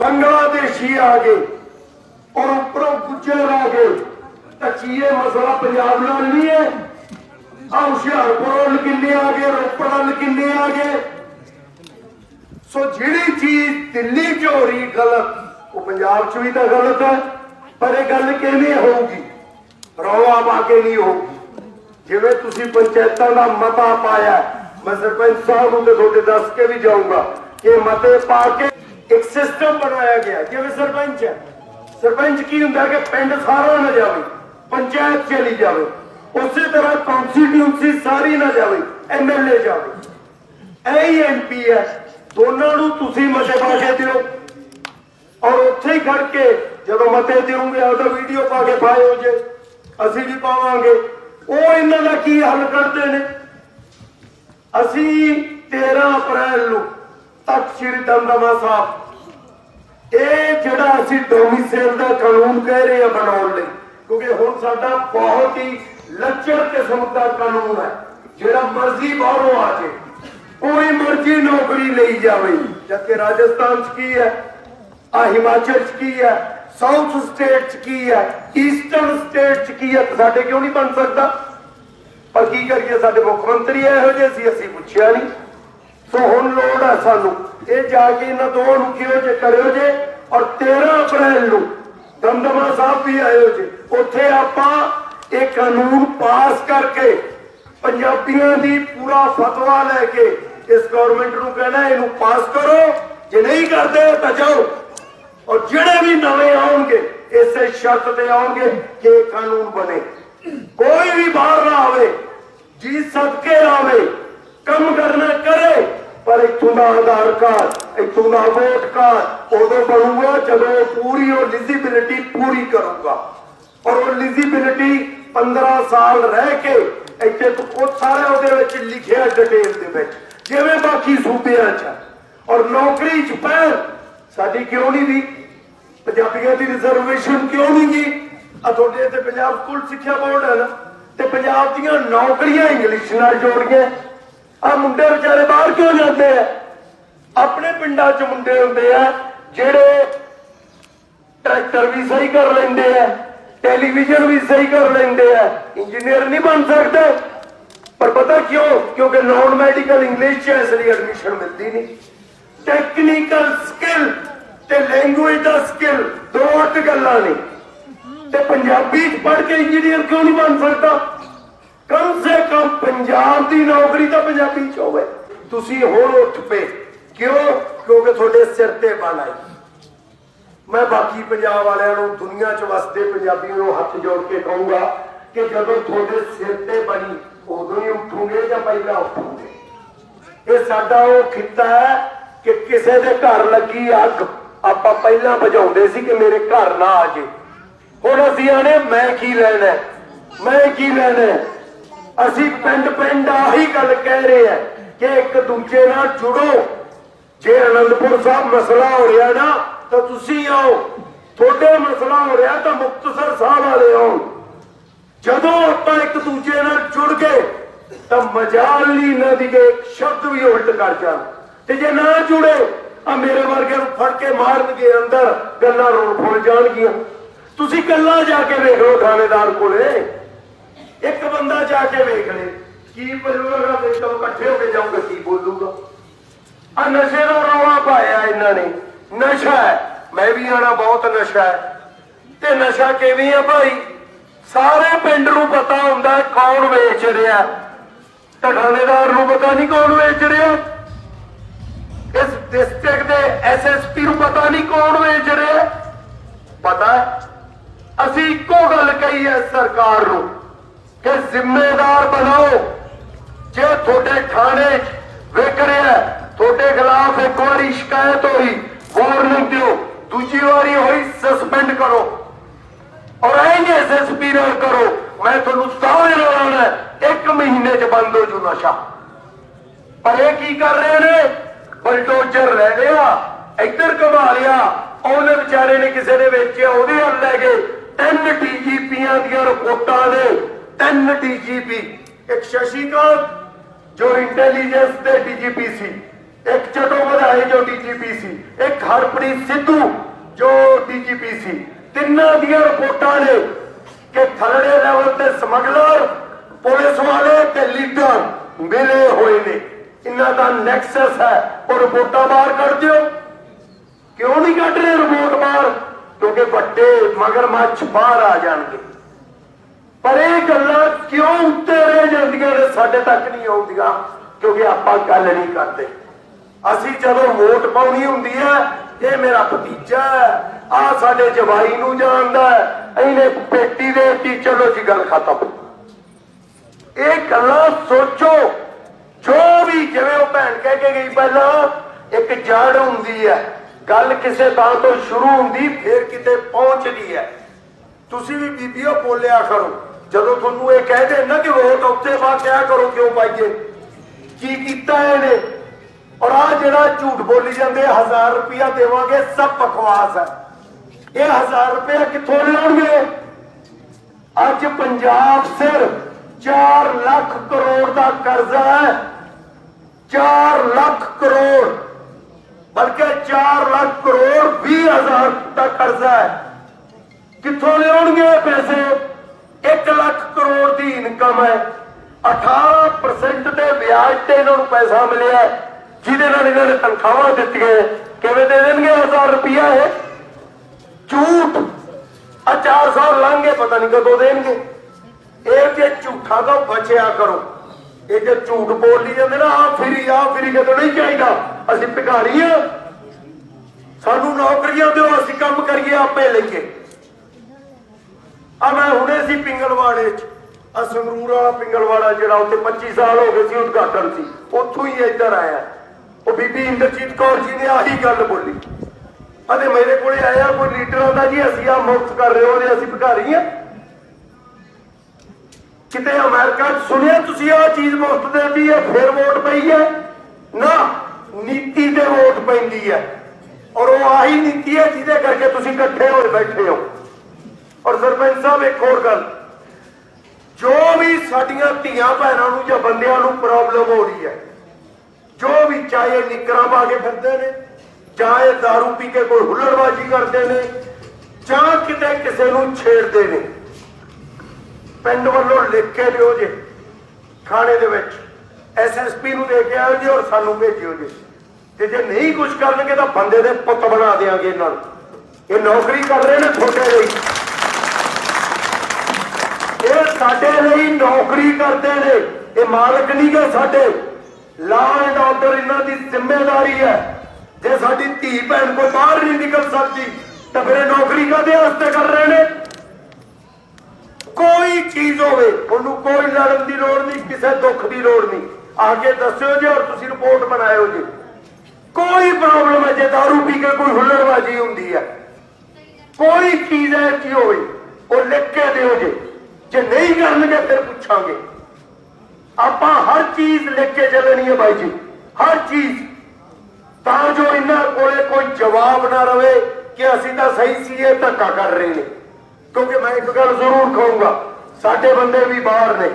ਬੰਗਲਾਦੇਸ਼ੀ ਆ ਗਏ, ਔਰ ਉੱਪਰੋਂ ਗੁੱਜਰ ਆ ਗਏ। ਤਾਂ ਕੀ ਮਸਲਾ ਪੰਜਾਬ ਨਾਲ ਨਹੀਂ ਹੈ। ਆ ਹੁਸ਼ਿਆਰਪੁਰੋਂ ਕਿੰਨੇ ਆ ਗਏ, ਰੋਪੜ ਕਿੰਨੇ ਆ ਗਏ। ਸੋ ਜਿਹੜੀ ਚੀਜ਼ ਦਿੱਲੀ 'ਚ ਹੋ ਰਹੀ ਗਲਤ, ਉਹ ਪੰਜਾਬ 'ਚ ਵੀ ਤਾਂ ਗਲਤ ਹੈ। ਪਰ ਇਹ ਗੱਲ ਕਿਵੇਂ ਹੋਊਗੀ? ਰੌਲਾ ਪਾ ਕੇ ਨਹੀਂ ਹੋਊਗੀ। ਜਿਵੇਂ ਤੁਸੀਂ ਪੰਚਾਇਤਾਂ ਦਾ ਮਤਾ ਪਾਇਆ, ਮੈਂ ਸਰਪੰਚ ਸਾਹਿਬ ਨੂੰ ਤੁਹਾਡੇ ਦੱਸ ਕੇ ਵੀ ਜਾਊਂਗਾ ਕਿ ਮਤੇ ਪਾ ਕੇ ਇੱਕ ਸਿਸਟਮ ਬਣਾਇਆ ਗਿਆ। ਜਿਵੇਂ ਸਰਪੰਚ ਹੈ। ਸਰਪੰਚ ਕੀ ਹੁੰਦਾ ਕਿ ਪਿੰਡ ਸਾਰਾ ਨਾ ਜਾਵੇ, ਪੰਚਾਇਤ ਚਲੀ ਜਾਵੇ। ਉਸੇ ਤਰ੍ਹਾਂ ਕੌਂਸਟੀਟਿਊਂਸੀ ਸਾਰੀ ਨਾ ਜਾਵੇ ਐਮਐਲਏ ਜਾਵੇ। ਇਹ ਹੀ ਐਮਪੀ ਹੈ। ਦੋਨਾਂ ਨੂੰ ਤੁਸੀਂ ਮਤੇ ਪਾ ਕੇ ਦਿਓ। ਔਰ ਉੱਥੇ ਹੀ ਖੜ ਕੇ ਜਦੋਂ ਮਤੇ ਦਿਓਗੇ ਉਹਦਾ ਵੀਡੀਓ ਪਾ ਕੇ ਪਾਇਓ ਜੇ। ਅਸੀਂ ਵੀ ਪਾਵਾਂਗੇ। ਉਹ ਇਹਨਾਂ ਦਾ ਕੀ ਹੱਲ ਕਰਦੇ ਨੇ? ਅਸੀਂ 13 ਅਪ੍ਰੈਲ ਨੂੰ ਤਖਤ ਸ੍ਰੀ ਦਮਦਮਾ ਸਾਹਿਬ, ਇਹ ਜਿਹੜਾ ਅਸੀਂ ਡੋਮਿਸਾਈਲ ਦਾ ਕਾਨੂੰਨ ਕਹਿ ਰਹੇ ਆ ਬਣਾਉਣ ਲਈ, ਕਿਉਂਕਿ ਹੁਣ ਸਾਡਾ ਬਹੁਤ ਹੀ ਲੱਚਰ ਕਿਸਮ ਦਾ ਕਾਨੂੰਨ ਹੈ, ਜਿਹੜਾ ਮਰਜ਼ੀ ਬਾਹਰੋਂ ਆ ਜੇ, ਕੋਈ ਮਰਜ਼ੀ ਨੌਕਰੀ ਲਈ ਜਾਵੇ। ਜਦਕਿ ਰਾਜਸਥਾਨ ਚ ਕੀ ਹੈ? ਆ ਹਿਮਾਚਲ ਚ ਕੀ ਹੈ? ਸਾਊਥ ਸਟੇਟ ਚ ਕੀ ਹੈ? ਈਸਟਰਨ ਸਟੇਟ ਚ ਕੀ ਹੈ? ਸਾਡੇ ਕਿਉਂ ਨਹੀਂ ਬਣ ਸਕਦਾ? ਪਰ ਕੀ ਕਰੀਏ? ਸਾਡੇ ਮੁੱਖ ਮੰਤਰੀ ਇਹੋ ਜਿਹੇ ਸੀ, ਅਸੀਂ ਪੁੱਛਿਆ ਨਹੀਂ। ਸੋ ਹੁਣ ਲੋੜ ਹੈ ਸਾਨੂੰ ਇਹ ਜਾ ਕੇ ਇਹਨਾਂ ਦੋਵਾਂ ਨੂੰ ਕਿਹੋ ਜੇ ਕਰਿਓ ਜੇ? ਔਰ 13 ਅਪ੍ਰੈਲ ਨੂੰ ਦਮਦਮਾ ਸਾਹਿਬ ਵੀ ਆਇਓ ਜੇ। ਉੱਥੇ ਆਪਾਂ ਇਹ ਕਾਨੂੰਨ ਪਾਸ ਕਰਕੇ ਪੰਜਾਬੀਆਂ ਦੀ ਪੂਰਾ ਫਤਵਾ ਲੈ ਕੇ ਇਸ ਗਵਰਨਮੈਂਟ ਨੂੰ ਕਹਿਣਾ, ਇਹਨੂੰ ਪਾਸ ਕਰੋ। ਜੇ ਨਹੀਂ ਕਰਦੇ ਤਾਂ ਜਾਓ। ਔਰ ਜਿਹੜੇ ਵੀ ਨਵੇਂ ਆਉਣਗੇ, ਇਸੇ ਸ਼ਰਤ ਤੇ ਆਉਣਗੇ ਕਿ ਇਹ ਕਾਨੂੰਨ ਬਣੇ। ਕੋਈ ਵੀ ਬਾਹਰ ਨਾ ਆਵੇ ਜੀ ਸਦਕੇ ਆਵੇ ਕੰਮ ਕਰਨਾ ਕਰੇ, ਪਰ ਇੱਥੋਂ ਦਾ ਆਧਾਰ ਕਾਰਡ, ਇੱਥੋਂ ਦਾ ਵੋਟ ਕਾਰਡ, ਉਦੋਂ ਬਣੂਗਾ ਜਦੋਂ ਪੂਰੀ ਉਹ ਲਿਜੀਬਿਲਿਟੀ ਪੂਰੀ ਕਰੂਗਾ। ਔਰ ਉਹ ਲਿਜੀਬਿਲਿਟੀ 15 ਸਾਲ ਰਹਿ ਕੇ ਇੱਥੇ ਤੋਂ ਉਹ ਸਾਰਾ ਉਹਦੇ ਵਿੱਚ ਲਿਖਿਆ ਡਿਟੇਲ ਦੇ ਵਿੱਚ, ਜਿਵੇਂ ਬਾਕੀ ਸੂਬਿਆਂ 'ਚ। ਔਰ ਨੌਕਰੀ 'ਚ ਪੈਣ ਸਾਡੀ ਕਿਉਂ ਨਹੀਂ ਦੀ? ਪੰਜਾਬੀਆਂ ਦੀ ਰਿਜ਼ਰਵੇਸ਼ਨ ਕਿਉਂ ਨਹੀਂ ਗਈ ਆ ਤੁਹਾਡੇ ਇੱਥੇ ਪੰਜਾਬ ਸਕੂਲ ਸਿੱਖਿਆ ਬੋਰਡ ਹੈ ਨਾ, ਤੇ ਪੰਜਾਬ ਦੀਆਂ ਨੌਕਰੀਆਂ ਇੰਗਲਿਸ਼ ਨਾਲ ਜੋੜੀਆਂ। ਆ ਮੁੰਡੇ ਵਿਚਾਰੇ ਬਾਹਰ ਕਿਉਂ ਜਾਂਦੇ ਆ? ਆਪਣੇ ਪਿੰਡਾਂ 'ਚ ਮੁੰਡੇ ਹੁੰਦੇ ਆ, ਜਿਹੜੇ ਟਰੈਕਟਰ ਵੀ ਸਹੀ ਕਰ ਲੈਂਦੇ ਆ, ਟੈਲੀਵਿਜ਼ਨ ਵੀ ਸਹੀ ਕਰ ਲੈਂਦੇ ਆ। ਇੰਜੀਨੀਅਰ ਨਹੀਂ ਬਣ ਸਕਦੇ। ਪਰ ਪਤਾ ਕਿਉਂ? ਕਿਉਂਕਿ ਨਾਨ ਮੈਡੀਕਲ ਇੰਗਲਿਸ਼ ਚ ਇਸ ਲਈ ਐਡਮਿਸ਼ਨ ਮਿਲਦੀ ਨਹੀਂ। ਟੈਕਨੀਕਲ ਸਕਿੱਲ ਤੇ ਲੈਂਗੁਏਜ ਦਾ ਸਕਿੱਲ ਦੋ ਅੱਡ ਗੱਲਾਂ ਨੇ। ਤੇ ਪੰਜਾਬੀ ਚ ਪੜ੍ਹ ਕੇ ਇੰਜੀਨੀਅਰ ਕਿਉਂ ਨਹੀਂ ਬਣ ਸਕਦਾ? ਕਮ ਸੇ ਕਮ ਪੰਜਾਬ ਦੀ ਨੌਕਰੀ ਤਾਂ ਪੰਜਾਬੀ ਚ ਹੋਵੇ। ਤੁਸੀਂ ਹੁਣ ਉੱਠ ਪਏ। ਕਿਉਂ? ਕਿਉਂਕਿ ਤੁਹਾਡੇ ਸਿਰ ਤੇ ਬਲ ਆਈ। ਮੈਂ ਬਾਕੀ ਪੰਜਾਬ ਵਾਲਿਆਂ ਨੂੰ ਦੁਨੀਆ 'ਚ ਵਸਦੇ ਪੰਜਾਬੀਆਂ ਨੂੰ ਹੱਥ ਜੋੜ ਕੇ ਕਹੂੰਗਾ ਕਿ ਜਦੋਂ ਤੁਹਾਡੇ ਸਿਰ ਤੇ ਬਣੀ, ਉਦੋਂ ਹੀ ਉੱਠੋਗੇ ਜਾਂ ਪਹਿਲਾਂ ਉੱਠੋਗੇ? ਇਹ ਸਾਡਾ ਉਹ ਖਿੱਤਾ ਹੈ ਕਿ ਕਿਸੇ ਦੇ ਘਰ ਲੱਗੀ ਅੱਗ, ਆਪਾਂ ਪਹਿਲਾਂ ਬੁਝਾਉਂਦੇ ਸੀ ਕਿ ਮੇਰੇ ਘਰ ਨਾ ਆ ਜੇ। ਹੁਣ ਅਸੀਂ ਆਨੇ ਮੈਂ ਕੀ ਲੈਣਾ ਮੈਂ ਕੀ ਲੈਣਾ ਅਸੀਂ ਪਿੰਡ ਪਿੰਡ ਆਹੀ ਗੱਲ ਕਹਿ ਰਹੇ ਆ ਕਿ ਇੱਕ ਦੂਜੇ ਨਾਲ ਜੁੜੋ। ਜੇ ਅਨੰਦਪੁਰ ਸਾਹਿਬ ਮਸਲਾ ਹੋ ਰਿਹਾ ਨਾ, ਤਾਂ ਤੁਸੀਂ ਆਓ। ਤੁਹਾਡੇ ਮਸਲਾ ਹੋ ਰਿਹਾ ਤਾਂ ਮੁਕਤਸਰ ਸਾਹਿਬ ਵਾਲੇ ਆਓ ਜਦੋਂ ਆਪਾਂ ਇੱਕ ਦੂਜੇ ਨਾਲ ਜੁੜ ਗਏ, ਤਾਂ ਮਜਾਲ ਨਹੀਂ ਨਾ ਦੀ ਇੱਕ ਸ਼ਬਦ ਵੀ ਉਲਟ ਕਰ ਜਾਣ। ਤੇ ਜੇ ਨਾ ਜੁੜੇ ਆ ਮੇਰੇ ਵਰਗੇ ਨੂੰ ਫੜ ਕੇ ਮਾਰਨਗੇ ਅੰਦਰ, ਗੱਲਾਂ ਰੋਣ ਫੁੱਲ ਜਾਣਗੀਆਂ। ਤੁਸੀਂ ਗੱਲਾਂ ਜਾ ਕੇ ਵੇਖ ਲਓ ਥਾਣੇਦਾਰ ਕੋਲੇ। ਇੱਕ ਬੰਦਾ ਜਾ ਕੇ ਵੇਖ ਲੈ, ਕੀ ਬੋਲੂਗਾ ਤੇ ਤੋਂ ਇਕੱਠੇ ਹੋ ਕੇ ਜਾਊਗਾ, ਕੀ ਬੋਲੂਗਾ। ਆ ਨਸ਼ੇ ਦਾ ਰੌਲਾ ਪਾਇਆ ਇਹਨਾਂ ਨੇ। ਨਸ਼ਾ ਮੈਂ ਵੀ ਆਣਾ ਬਹੁਤ ਨਸ਼ਾ ਤੇ ਨਸ਼ਾ ਕਿਵੇਂ ਆ ਭਾਈ? ਸਾਰੇ ਪਿੰਡ ਨੂੰ ਪਤਾ ਹੁੰਦਾ ਕੌਣ ਵੇਚ ਰਿਹਾ। ਤੇ ਥਾਣੇਦਾਰ ਨੂੰ ਪਤਾ ਨਹੀਂ ਕੌਣ ਵੇਚ ਰਿਹਾ। ਇਸ ਡਿਸਟ੍ਰਿਕਟ ਦੇ ਐਸਐਸਪੀ ਨੂੰ ਪਤਾ ਨਹੀਂ ਕੌਣ ਵੇਚ ਰਿਹਾ ਪਤਾ ਅਸੀਂ ਇੱਕੋ ਗੱਲ ਕਹੀ ਹੈ ਸਰਕਾਰ ਨੂੰ ਕਿ ਜ਼ਿੰਮੇਦਾਰ ਬਣਾਓ ਜੇ ਤੁਹਾਡੇ ਥਾਣੇ ਵਿਕ ਰਿਹਾ ਤੁਹਾਡੇ ਖਿਲਾਫ ਇੱਕ ਵਾਰੀ ਸ਼ਿਕਾਇਤ ਹੋਈ ਵਾਰਨਿੰਗ ਦਿਓ। ਦੂਜੀ ਵਾਰੀ ਹੋਈ ਸਸਪੈਂਡ ਕਰੋ। ਔਰ ਐਂਗੇ ਐਸਐਸਪੀ ਨਾਲ ਕਰੋ। ਮੈਂ ਤੁਹਾਨੂੰ ਸਾਰੇ ਲਾਉਣਾ ਇੱਕ ਮਹੀਨੇ 'ਚ ਬੰਦ ਹੋ ਜੂ ਨਸ਼ਾ। ਪਰ ਇਹ ਕੀ ਕਰ ਰਹੇ ਨੇ? ਬਲਡੋਜ਼ਰ ਲੈ ਲਿਆ, ਇੱਧਰ ਘੁਮਾ ਲਿਆ। ਉਹਨੇ ਵਿਚਾਰੇ ਨੇ ਕਿਸੇ ਨੇ ਵੇਚਿਆ, ਉਹਦੇ ਹੱਲ ਲੈ ਗਏ। ਤਿੰਨ ਡੀਜੀਪੀਆਂ ਦੀਆਂ ਰਿਪੋਰਟਾਂ ਨੇ, ਤਿੰਨ ਡੀਜੀਪੀ। ਇੱਕ ਸ਼ਸ਼ੀਕਾਂਤ, ਜੋ ਇੰਟੈਲੀਜੈਂਸ ਦੇ ਡੀਜੀਪੀ ਸੀ। ਇੱਕ ਚਟੋ ਵਧਾਈ ਜੋ ਡੀਜੀਪੀ ਸੀ। ਇੱਕ ਹਰਪ੍ਰੀਤ ਸਿੱਧੂ, ਜੋ ਡੀਜੀਪੀ ਸੀ। ਤਿੰਨਾਂ ਦੀਆਂ ਰਿਪੋਰਟਾਂ ਨੇ ਕਿ ਥਰੜੇ ਲੈਵਲ ਤੇ ਸਮਗਲਰ, ਪੁਲਿਸ ਵਾਲੇ ਤੇ ਲੀਡਰ ਮਿਲੇ ਹੋਏ ਨੇ। ਇਹਨਾਂ ਦਾ ਨੈਕਸਸ ਹੈ? ਉਹ ਰਿਪੋਰਟਾਂ ਬਾਹਰ ਕੱਢ ਦਿਓ। ਕਿਉਂ ਨਹੀਂ ਕੱਢ ਰਹੇ ਰਿਪੋਰਟ ਬਾਹਰ? ਕਿਉਂਕਿ ਵੱਡੇ ਮਗਰਮੱਛ ਬਾਹਰ ਆ ਜਾਣਗੇ। ਪਰ ਇਹ ਗੱਲਾਂ ਕਿਉਂ ਉੱਤੇ ਰਹਿ ਜਾਂਦੀਆਂ ਨੇ? ਸਾਡੇ ਤੱਕ ਨਹੀਂ ਆਉਂਦੀਆਂ, ਕਿਉਂਕਿ ਆਪਾਂ ਗੱਲ ਨਹੀਂ ਕਰਦੇ। ਅਸੀਂ ਜਦੋਂ ਵੋਟ ਪਾਉਣੀ ਹੁੰਦੀ ਹੈ, ਇਹ ਮੇਰਾ ਭਤੀਜਾ ਆ ਸਾਡੇ ਜਵਾਈ ਨੂੰ ਜਾਣਦਾ ਇਹਨੇ ਪੇਟੀ ਦੇ ਤੀ ਚਲੋ ਜੀ, ਗੱਲ ਖਤਮ। ਇਹ ਗੱਲਾਂ ਸੋਚੋ। ਜੋ ਵੀ ਜਿਵੇਂ ਉਹ ਭੈਣ ਕਹਿ ਕੇ ਗਈ, ਪਹਿਲਾਂ ਇੱਕ ਜੜ ਹੁੰਦੀ ਹੈ, ਗੱਲ ਕਿਸੇ ਥਾਂ ਤੋਂ ਸ਼ੁਰੂ ਹੁੰਦੀ, ਫਿਰ ਕਿਤੇ ਪਹੁੰਚਦੀ ਹੈ। ਤੁਸੀਂ ਵੀ ਬੀਬੀਓ ਬੋਲਿਆ ਕਰੋ, ਜਦੋਂ ਤੁਹਾਨੂੰ ਇਹ ਕਹਿ ਨਾ ਕਿ ਵੋਟ ਉੱਤੇ ਪਾ ਕਰੋ, ਕਿਉਂ ਪਾਈਏ? ਕੀ ਕੀਤਾ ਇਹਨੇ? ਔਰ ਆ ਜਿਹੜਾ ਝੂਠ ਬੋਲੀ ਜਾਂਦੇ 1000 ਰੁਪਇਆ ਦੇਵਾਂਗੇ, ਸਭ ਬਕਵਾਸ ਹੈ। ਇਹ 1000 ਰੁਪਇਆ ਕਿੱਥੋਂ ਲਿਆਉਣਗੇ? ਅੱਜ ਪੰਜਾਬ ਸਿਰ 4 ਲੱਖ ਕਰੋੜ ਦਾ ਕਰਜ਼ਾ ਹੈ। 4 ਲੱਖ ਕਰੋੜ। ਬਲਕਿ 4 ਲੱਖ ਕਰੋੜ 20 ਹਜ਼ਾਰ ਦਾ ਕਰਜ਼ਾ ਹੈ। ਕਿੱਥੋਂ ਲਿਆਉਣਗੇ ਪੈਸੇ? 1 ਲੱਖ ਕਰੋੜ ਦੀ ਇਨਕਮ ਹੈ। 18% ਦੇ ਵਿਆਜ ਤੇ ਇਹਨਾਂ ਨੂੰ ਪੈਸਾ ਮਿਲਿਆ ਜਿਹਦੇ ਨਾਲ ਇਹਨਾਂ ਨੇ ਤਨਖਾਹਾਂ ਦਿੱਤੀਆਂ ਕਿਵੇਂ ਦੇ ਦੇਣਗੇ 1000 ਰੁਪਇਆ ਇਹ? ਝੂਠ। ਆ 4 ਸਾਲ ਲੰਘੇ ਪਤਾ ਨਹੀਂ ਕਦੋਂ ਦੇਣਗੇ। ਇਹ ਜੇ ਝੂਠਾ ਤੋਂ ਬਚਿਆ ਕਰੋ। ਇਹ ਜੇ ਝੂਠ ਬੋਲੀ ਜਾਂਦੇ ਨਾ ਆ ਫਿਰੀ ਆ ਫਿਰੀ ਕਦੋਂ ਨਹੀਂ ਚਾਹੀਦਾ, ਅਸੀਂ ਭਿਖਾਰੀ ਆ। ਸਾਨੂੰ ਨੌਕਰੀਆਂ ਦਿਓ, ਅਸੀਂ ਕੰਮ ਕਰੀਏ ਆਪੇ ਲਈਏ ਆ ਮੈਂ ਹੁਣੇ ਸੀ ਪਿੰਗਲਵਾੜੇ ਚ। ਆ ਸੰਗਰੂਰ ਵਾਲਾ ਪਿੰਗਲਵਾੜਾ ਜਿਹੜਾ ਉੱਥੇ 25 ਸਾਲ ਹੋ ਗਏ ਸੀ, ਉਦਘਾਟਨ ਸੀ। ਉੱਥੋਂ ਹੀ ਇੱਧਰ ਆਇਆ। ਉਹ ਬੀਬੀ ਇੰਦਰਜੀਤ ਕੌਰ ਜੀ ਨੇ ਆਹੀ ਗੱਲ ਬੋਲੀ। ਅਤੇ ਮੇਰੇ ਕੋਲੇ ਆਇਆ ਕੋਈ ਲੀਡਰ ਆਉਂਦਾ ਜੀ, ਅਸੀਂ ਆ ਮੁਕਤ ਕਰ ਰਹੇ ਹੋ ਤੇ ਅਸੀਂ ਭਿਖਾਰੀ ਆ। ਕਿਤੇ ਅਮਰੀਕਾ 'ਚ ਸੁਣਿਆ ਤੁਸੀਂ ਆ ਚੀਜ਼ ਮੁਫਤ ਦੇਦੀ ਹੈ, ਫਿਰ ਵੋਟ ਪਈ ਹੈ? ਨਾ, ਨੀਤੀ ਤੇ ਵੋਟ ਪੈਂਦੀ ਹੈ। ਔਰ ਉਹ ਆਹੀ ਨੀਤੀ ਹੈ ਜਿਹਦੇ ਕਰਕੇ ਤੁਸੀਂ ਇਕੱਠੇ ਹੋਏ ਬੈਠੇ ਹੋ। ਔਰ ਸਰਪੰਚ ਸਾਹਿਬ, ਇੱਕ ਹੋਰ ਗੱਲ। ਜੋ ਵੀ ਸਾਡੀਆਂ ਧੀਆਂ ਭੈਣਾਂ ਨੂੰ ਜਾਂ ਬੰਦਿਆਂ ਨੂੰ ਪ੍ਰੋਬਲਮ ਹੋ ਰਹੀ ਹੈ, ਜੋ ਵੀ ਚਾਹੇ ਨਿਕਰਾਂ ਪਾ ਕੇ ਫਿਰਦੇ ਨੇ, ਚਾਹੇ दारू ਪੀ ਕੇ ਕੋਈ ਹੁੱਲੜਬਾਜ਼ੀ ਕਰਦੇ ਨੇ, ਜਾਂ ਕਿਤੇ ਕਿਸੇ ਨੂੰ ਛੇੜਦੇ ਨੇ ਪਿੰਡ ਵੱਲੋਂ ਲਿਖ ਕੇ ਦਿਓ ਜੇ, ਥਾਣੇ ਦੇ ਵਿੱਚ। ਐਸਐਸਪੀ ਨੂੰ ਦੇ ਕੇ ਆਇਓ ਜੀ ਔਰ ਸਾਨੂੰ ਭੇਜਿਓ ਜੀ। ਤੇ ਜੇ ਨਹੀਂ ਕੁਝ ਕਰਨਗੇ ਤਾਂ ਬੰਦੇ ਦੇ ਪੁੱਤ ਬਣਾ ਦੇਾਂਗੇ ਇਹਨਾਂ ਨੂੰ। ਇਹ ਨੌਕਰੀ ਕਰ ਰਹੇ ਨੇ ਤੁਹਾਡੇ ਲਈ। ਇਹ ਸਾਡੇ ਲਈ ਨੌਕਰੀ ਕਰਦੇ ਨੇ। ਇਹ ਮਾਲਕ ਨਹੀਂ ਗੇ ਸਾਡੇ। ਲਾ ਐਂਡ ਆਰਡਰ ਇਹਨਾਂ ਦੀ ਜ਼ਿੰਮੇਵਾਰੀ ਹੈ। ਜੇ ਸਾਡੀ ਧੀ ਭੈਣ ਕੋਈ ਬਾਹਰ ਨਹੀਂ ਨਿਕਲ ਸਕਦੀ, ਤਾਂ ਫਿਰ ਨੌਕਰੀ ਕਾਦੇ ਵਾਸਤੇ ਕਰ ਰਹੇ ਨੇ? ਕੋਈ ਚੀਜ਼ ਹੋਵੇ, ਉਹਨੂੰ ਕੋਈ ਲੜਨ ਦੀ ਲੋੜ ਨਹੀਂ, ਕਿਸੇ ਦੁੱਖ ਦੀ ਲੋੜ ਨਹੀਂ। ਆ ਕੇ ਦੱਸਿਓ ਜੇ ਔਰ ਤੁਸੀਂ ਰਿਪੋਰਟ ਬਣਾਇਓ ਜੀ। ਕੋਈ ਪ੍ਰੋਬਲਮ ਹੈ, ਜੇ दारू ਪੀ ਕੇ ਕੋਈ ਹੁੱਲੜਬਾਜ਼ੀ ਹੁੰਦੀ ਹੈ। ਕੋਈ ਚੀਜ਼ ਹੈ ਕੀ ਹੋਵੇ, ਉਹ ਲਿਖ ਕੇ ਦਿਓ ਜੇ। ਜੇ ਨਹੀਂ ਕਰਨਗੇ, ਫਿਰ ਪੁੱਛਾਂਗੇ। ਆਪਾਂ ਹਰ ਚੀਜ਼ ਲਿਖ ਕੇ ਚੱਲਣੀ ਹੈ ਬਾਈ ਜੀ, ਹਰ ਚੀਜ਼। ਤਾਂ ਜੋ ਇਹਨਾਂ ਕੋਲੇ ਕੋਈ ਜਵਾਬ ਨਾ ਰਵੇ ਕਿ ਅਸੀਂ ਤਾਂ ਸਹੀ ਸੀ ਇਹ ਧੱਕਾ ਕਰ ਰਹੇ ਨੇ। ਕਿਉਂਕਿ ਮੈਂ ਇੱਕ ਗੱਲ ਜ਼ਰੂਰ ਕਹੂੰਗਾ, ਸਾਡੇ ਬੰਦੇ ਵੀ ਬਾਹਰ ਨੇ।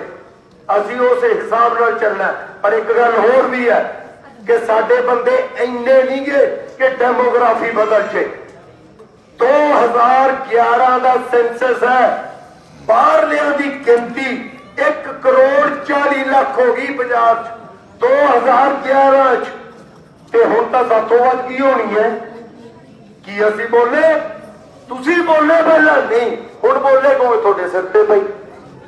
ਅਸੀਂ ਉਸ ਹਿਸਾਬ ਨਾਲ ਚੱਲਣਾ ਪਰ ਇੱਕ ਗੱਲ ਹੋਰ ਵੀ ਹੈ ਕਿ ਸਾਡੇ ਬੰਦੇ ਇੰਨੇ ਨਹੀਂਗੇ ਕਿ ਡੈਮੋਗ੍ਰਾਫੀ ਬਦਲ ਜੇ। 2011 ਦਾ ਸੈਂਸਸ ਹੈ, ਬਾਹਰਲਿਆਂ ਦੀ ਗਿਣਤੀ 1 ਕਰੋੜ 40 ਲੱਖ ਹੋ ਗਈ ਪੰਜਾਬ 'ਚ। 2011 'ਚ। ਤੇ ਹੁਣ ਤਾਂ ਸਾਤੋਂ ਵੱਧ ਕੀ ਹੋਣੀ ਹੈ? ਕੀ ਅਸੀਂ ਬੋਲੇ? ਤੁਸੀਂ ਬੋਲੇ ਪਹਿਲਾਂ? ਨਹੀਂ। ਹੁਣ ਬੋਲੇ ਕੋਈ ਤੁਹਾਡੇ ਸਿਰ ਤੇ ਪਈ।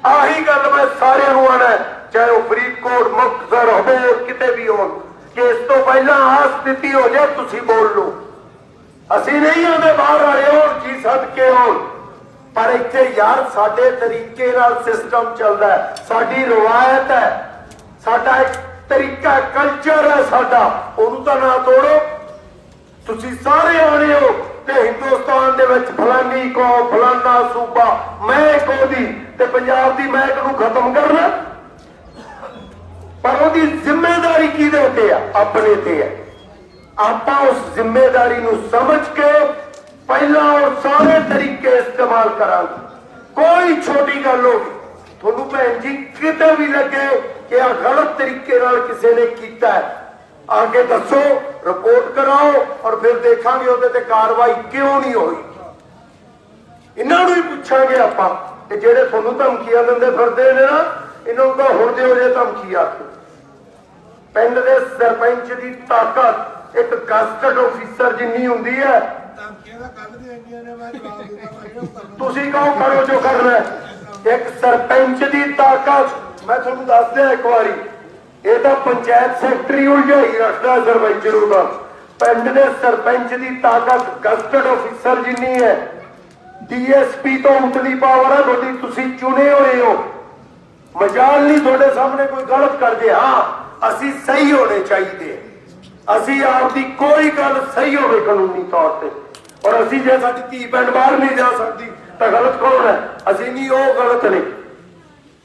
ਆਹੀ ਗੱਲ ਮੈਂ ਸਾਰਿਆਂ ਨੂੰ ਆਣਾ ਚਾਹੇ ਉਹ ਫਰੀਦਕੋਟ, ਮੁਕਤਸਰ ਹੋਵੇ ਕਿਤੇ ਵੀ ਹੋਣ, ਕਿ ਇਸ ਤੋਂ ਪਹਿਲਾਂ ਆਹ ਸਥਿਤੀ ਹੋ ਜਾਏ, ਤੁਸੀਂ ਬੋਲ ਲਓ। ਅਸੀਂ ਨਹੀਂ ਆਉਂਦੇ ਬਾਹਰ ਵਾਲੇ ਹੋਣ, ਜੀ ਸਦਕੇ ਹੋਣ। ਪਰ ਇੱਥੇ ਯਾਰ, ਸਾਡੇ ਤਰੀਕੇ ਨਾਲ ਸਿਸਟਮ ਚੱਲਦਾ ਹੈ। ਸਾਡੀ ਰਵਾਇਤ ਹੈ। ਸਾਡਾ ਇੱਕ ਤਰੀਕਾ ਕਲਚਰ ਹੈ ਸਾਡਾ। ਉਹਨੂੰ ਤਾਂ ਨਾ ਤੋੜੋ। ਤੁਸੀਂ ਸਾਰੇ ਆਣੇ ਹੋ। ਤੇ ਹਿੰਦੁਸਤਾਨ ਦੇ ਵਿੱਚ ਫਲਾਨੀ ਕੋ ਫਲਾਨਾ ਸੂਬਾ ਮੈਂ ਕੋਦੀ ਤੇ ਪੰਜਾਬ ਦੀ ਮਹਿਕ ਨੂੰ ਖਤਮ ਕਰਨਾ। ਪਰ ਉਹਦੀ ਜ਼ਿੰਮੇਵਾਰੀ ਕਿਹਦੇ ਉੱਤੇ ਆ? ਆਪਣੇ ਤੇ ਹੈ ਆਪਾਂ ਉਸ ਜ਼ਿੰਮੇਵਾਰੀ ਨੂੰ ਸਮਝ ਕੇ ਪਹਿਲਾਂ ਉਹ ਸਾਰੇ ਤਰੀਕੇ ਇਸਤੇਮਾਲ ਕਰਾਂਗੇ। ਕੋਈ ਛੋਟੀ ਗੱਲ ਹੋਵੇ ਤੁਹਾਨੂੰ ਭੈਣ ਜੀ, ਕਿਤੇ ਵੀ ਲੱਗੇ ਕਿ ਆ ਗਲਤ ਤਰੀਕੇ ਨਾਲ ਕਿਸੇ ਨੇ ਕੀਤਾ ਹੈ ਆ ਕੇ ਦੱਸੋ ਰਿਪੋਰਟ ਕਰਾਓ ਔਰ ਫਿਰ ਦੇਖਾਂਗੇ ਉਹਦੇ ਤੇ ਕਾਰਵਾਈ ਕਿਉਂ ਨਹੀਂ ਹੋਈ। ਇਹਨਾਂ ਨੂੰ ਹੀ ਪੁੱਛਾਂਗੇ ਆਪਾਂ ਕਿ ਜਿਹੜੇ ਤੁਹਾਨੂੰ ਧਮਕੀਆਂ ਦਿੰਦੇ ਫਿਰਦੇ ਨੇ ਨਾ ਇਹਨਾਂ ਨੂੰ ਤਾਂ ਹੁਣ ਦਿਓ ਜੇ ਧਮਕੀ ਆ ਕੇ ਪਿੰਡ ਦੇ ਸਰਪੰਚ ਦੀ ਤਾਕਤ ਇੱਕ ਕਸਟਡ ਆਫੀਸਰ ਜਿੰਨੀ ਹੁੰਦੀ ਹੈ। ਧਮਕੀਆਂ ਤੁਸੀਂ ਕਹੋ ਕਰੋ ਜੋ ਕਰਨਾ। ਇੱਕ ਸਰਪੰਚ ਦੀ ਤਾਕਤ ਮੈਂ ਤੁਹਾਨੂੰ ਦੱਸ ਦਿਆਂ ਇੱਕ ਵਾਰੀ। ਇਹ ਤਾਂ ਪੰਚਾਇਤ ਸੈਕਟਰੀ ਉਲਝਾਈ ਰੱਖਦਾ ਸਰਪੰਚ ਨੂੰ ਤਾਂ। ਪਿੰਡ ਦੇ ਸਰਪੰਚ ਦੀ ਤਾਕਤ ਗਸਟਡ ਅਫੀਸਰ ਜਿੰਨੀ ਹੈ। ਡੀਐਸਪੀ ਤੋਂ ਉਤਲੀ ਪਾਵਰ ਹੈ ਤੁਹਾਡੀ, ਤੁਸੀਂ ਚੁਣੇ ਹੋਏ ਹੋ। ਮਜਾਲ ਨਹੀਂ ਤੁਹਾਡੇ ਸਾਹਮਣੇ ਕੋਈ ਗਲਤ ਕਰਦੇ। ਹਾਂ, ਅਸੀਂ ਸਹੀ ਹੋਣੇ ਚਾਹੀਦੇ। ਅਸੀਂ ਆਪ ਦੀ ਕੋਈ ਗੱਲ ਸਹੀ ਹੋਵੇ ਕਾਨੂੰਨੀ ਤੌਰ ਤੇ। ਔਰ ਅਸੀਂ ਜੇ ਸਾਡੀ ਧੀ ਭੈਣ ਬਾਹਰ ਨਹੀਂ ਜਾ ਸਕਦੀ, ਤਾਂ ਗਲਤ ਕੌਣ ਹੈ? ਅਸੀਂ ਨਹੀਂ, ਉਹ ਗਲਤ ਨੇ।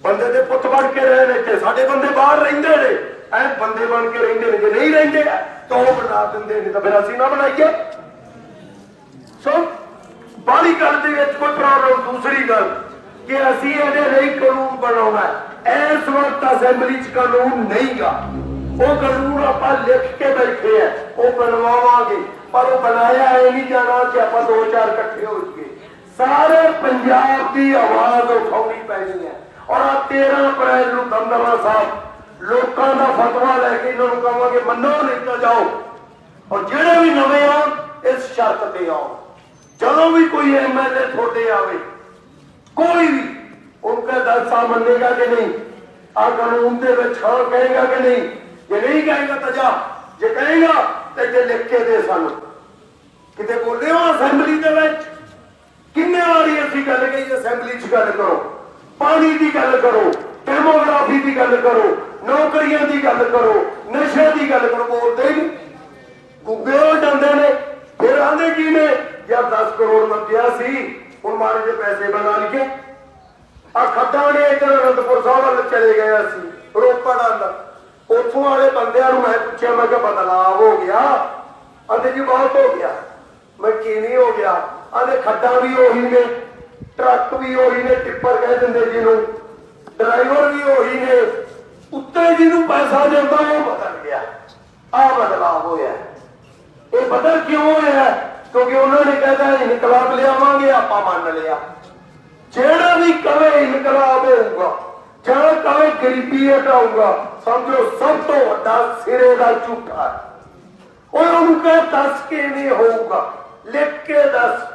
ਬੰਦੇ ਦੇ ਪੁੱਤ ਬਣ ਕੇ ਰਹੇ ਨੇ ਤੇ ਸਾਡੇ ਬੰਦੇ ਬਾਹਰ ਰਹਿੰਦੇ ਨੇ। ਐ ਬੰਦੇ ਬਣ ਕੇ ਰਹਿੰਦੇ ਨੇ, ਜੇ ਨਹੀਂ ਰਹਿੰਦੇ, ਤਾਂ ਉਹ ਬਣਾ ਦਿੰਦੇ ਨੇ, ਤਾਂ ਫਿਰ ਅਸੀਂ ਨਾ ਬਣਾਈਏ। ਸੋ ਬਾਲੀ ਗੱਲ ਦੇ ਵਿੱਚ ਕੋਈ ਪ੍ਰੋਬਲਮ ਦੂਸਰੀ ਗੱਲ, ਕਿ ਅਸੀਂ ਇਹਦੇ ਲਈ ਕਾਨੂੰਨ ਬਣਾਉਣਾ ਇਸ ਵਕਤ ਅਸੈਂਬਲੀ 'ਚ ਕਾਨੂੰਨ ਨਹੀਂਗਾ। ਉਹ ਕਾਨੂੰਨ ਆਪਾਂ ਲਿਖ ਕੇ ਬੈਠੇ ਆ, ਉਹ ਬਣਵਾਵਾਂਗੇ, ਪਰ ਉਹ ਬਣਾਇਆ ਇਹ ਨਹੀਂ ਜਾਣਾ ਕਿ ਆਪਾਂ ਦੋ ਚਾਰ ਇਕੱਠੇ ਹੋ ਜਾਈਏ। ਸਾਰੇ ਪੰਜਾਬ ਦੀ ਆਵਾਜ਼ ਉਠਾਉਣੀ ਪੈਣੀ ਹੈ। ਔਰ ਆ 13 ਅਪ੍ਰੈਲ ਨੂੰ ਦਮਦਮਾ ਸਾਹਿਬ, ਲੋਕਾਂ ਦਾ ਫਤਵਾ ਲੈ ਕੇ ਇਹਨਾਂ ਨੂੰ ਕਹਾਂਗੇ, ਮੰਨੋ ਨਹੀਂ ਤਾਂ ਜਾਓ। ਔਰ ਜਿਹੜੇ ਵੀ ਨਵੇਂ ਆਉਣ ਇਸ ਸ਼ਰਤ ਤੇ ਆਓ। ਜਦੋਂ ਵੀ ਕੋਈ ਐਮਐਲਏ ਤੁਹਾਡੇ ਆਵੇ, ਕੋਈ ਵੀ ਉਨਕਾ ਦਰਸਾ ਮੰਨੇਗਾ ਕਿ ਨਹੀਂ? ਆ ਕਾਨੂੰਨ ਦੇ ਵਿੱਚ ਹਾਂ ਕਹੇਗਾ ਕਿ ਨਹੀਂ? ਜੇ ਨਹੀਂ ਕਹੇਗਾ ਤਾਂ ਜਾ। ਜੇ ਕਹੇਗਾ ਤੇ ਜੇ ਲਿਖ ਕੇ ਦੇ ਸਾਨੂੰ। ਕਿਤੇ ਬੋਲੇ ਹੋ ਅਸੈਂਬਲੀ ਦੇ ਵਿੱਚ? ਕਿੰਨੇ ਵਾਰੀ ਅਸੀਂ ਗੱਲ ਕਹੀ, ਅਸੈਂਬਲੀ 'ਚ ਗੱਲ ਕਰੋ? ਪਾਣੀ ਦੀ ਗੱਲ ਕਰੋ, ਡੈਮੋਗ੍ਰਾਫੀ ਦੀ ਗੱਲ ਕਰੋ, ਨੌਕਰੀਆਂ ਦੀ ਗੱਲ ਕਰੋ ਨਸ਼ੇ ਦੀ ਗੱਲ ਕਰੋ ਬੋਲਦੇ ਨਹੀਂ। ਗੁੱਗੇ ਹੋ ਜਾਂਦੇ ਨੇ, ਫਿਰ ਆਂਦੇ ਕੀ ਨੇ? ਯਾਰ 10 ਕਰੋੜ ਮੰਗਿਆ ਸੀ, ਹੁਣ ਮਾਰੇ ਜੇ ਪੈਸੇ ਬਣਾ ਲਈਏ। ਆ ਖੱਡਾਂ ਨੇ ਇਧਰ ਅਨੰਦਪੁਰ ਸਾਹਿਬ ਵੱਲ ਚਲੇ ਗਏ ਅਸੀਂ, ਰੋਪੜ ਵੱਲ। ਉੱਥੋਂ ਵਾਲੇ ਬੰਦਿਆਂ ਨੂੰ ਮੈਂ ਪੁੱਛਿਆ, ਮੈਂ ਕਿਹਾ ਬਦਲਾਅ ਹੋ ਗਿਆ। ਆਂਦੇ ਜੀ ਬਹੁਤ ਹੋ ਗਿਆ। ਮੈਂ ਕੀ ਨਹੀਂ ਹੋ ਗਿਆ? ਆਂਦੇ ਖੱਡਾਂ ਵੀ ਉਹੀ ਨੇ, ਟਰੱਕ ਵੀ ਉਹੀ ਨੇ, ਟਿੱਪਰ ਕਹਿ ਦਿੰਦੇ ਜਿਹਨੂੰ। ਡਰਾਈਵਰ ਵੀ ਉਹੀ ਨੇ। ਉੱਤੇ ਜਿਹਨੂੰ ਪੈਸਾ ਦਿੰਦਾ, ਉਹ ਬਦਲ ਗਿਆ। ਆ ਬਦਲਾਅ ਹੋਇਆ। ਇਹ ਬਦਲ ਕਿਉਂ ਹੋਇਆ? ਕਿਉਂਕਿ ਉਹਨਾਂ ਨੇ ਕਹਿੰਦਾ ਇਨਕਲਾਬ ਲਿਆਵਾਂਗੇ, ਆਪਾਂ ਮੰਨ ਲਿਆ। ਜਿਹੜਾ ਵੀ ਕਵੇ ਇਨਕਲਾਬ ਹੋਊਗਾ, ਜਿਹੜਾ ਕਵੇ ਗਰੀਬੀ ਹਟਾਊਗਾ, ਸਮਝੋ, ਸਭ ਤੋਂ ਵੱਡਾ ਸਿਰੇ ਦਾ ਝੂਠਾ। ਉਹ ਉਹਨੂੰ ਕਹੇ, ਦੱਸ ਕੇ ਨਹੀਂ ਹੋਊਗਾ? ਲਿਖ ਕੇ ਦੱਸ।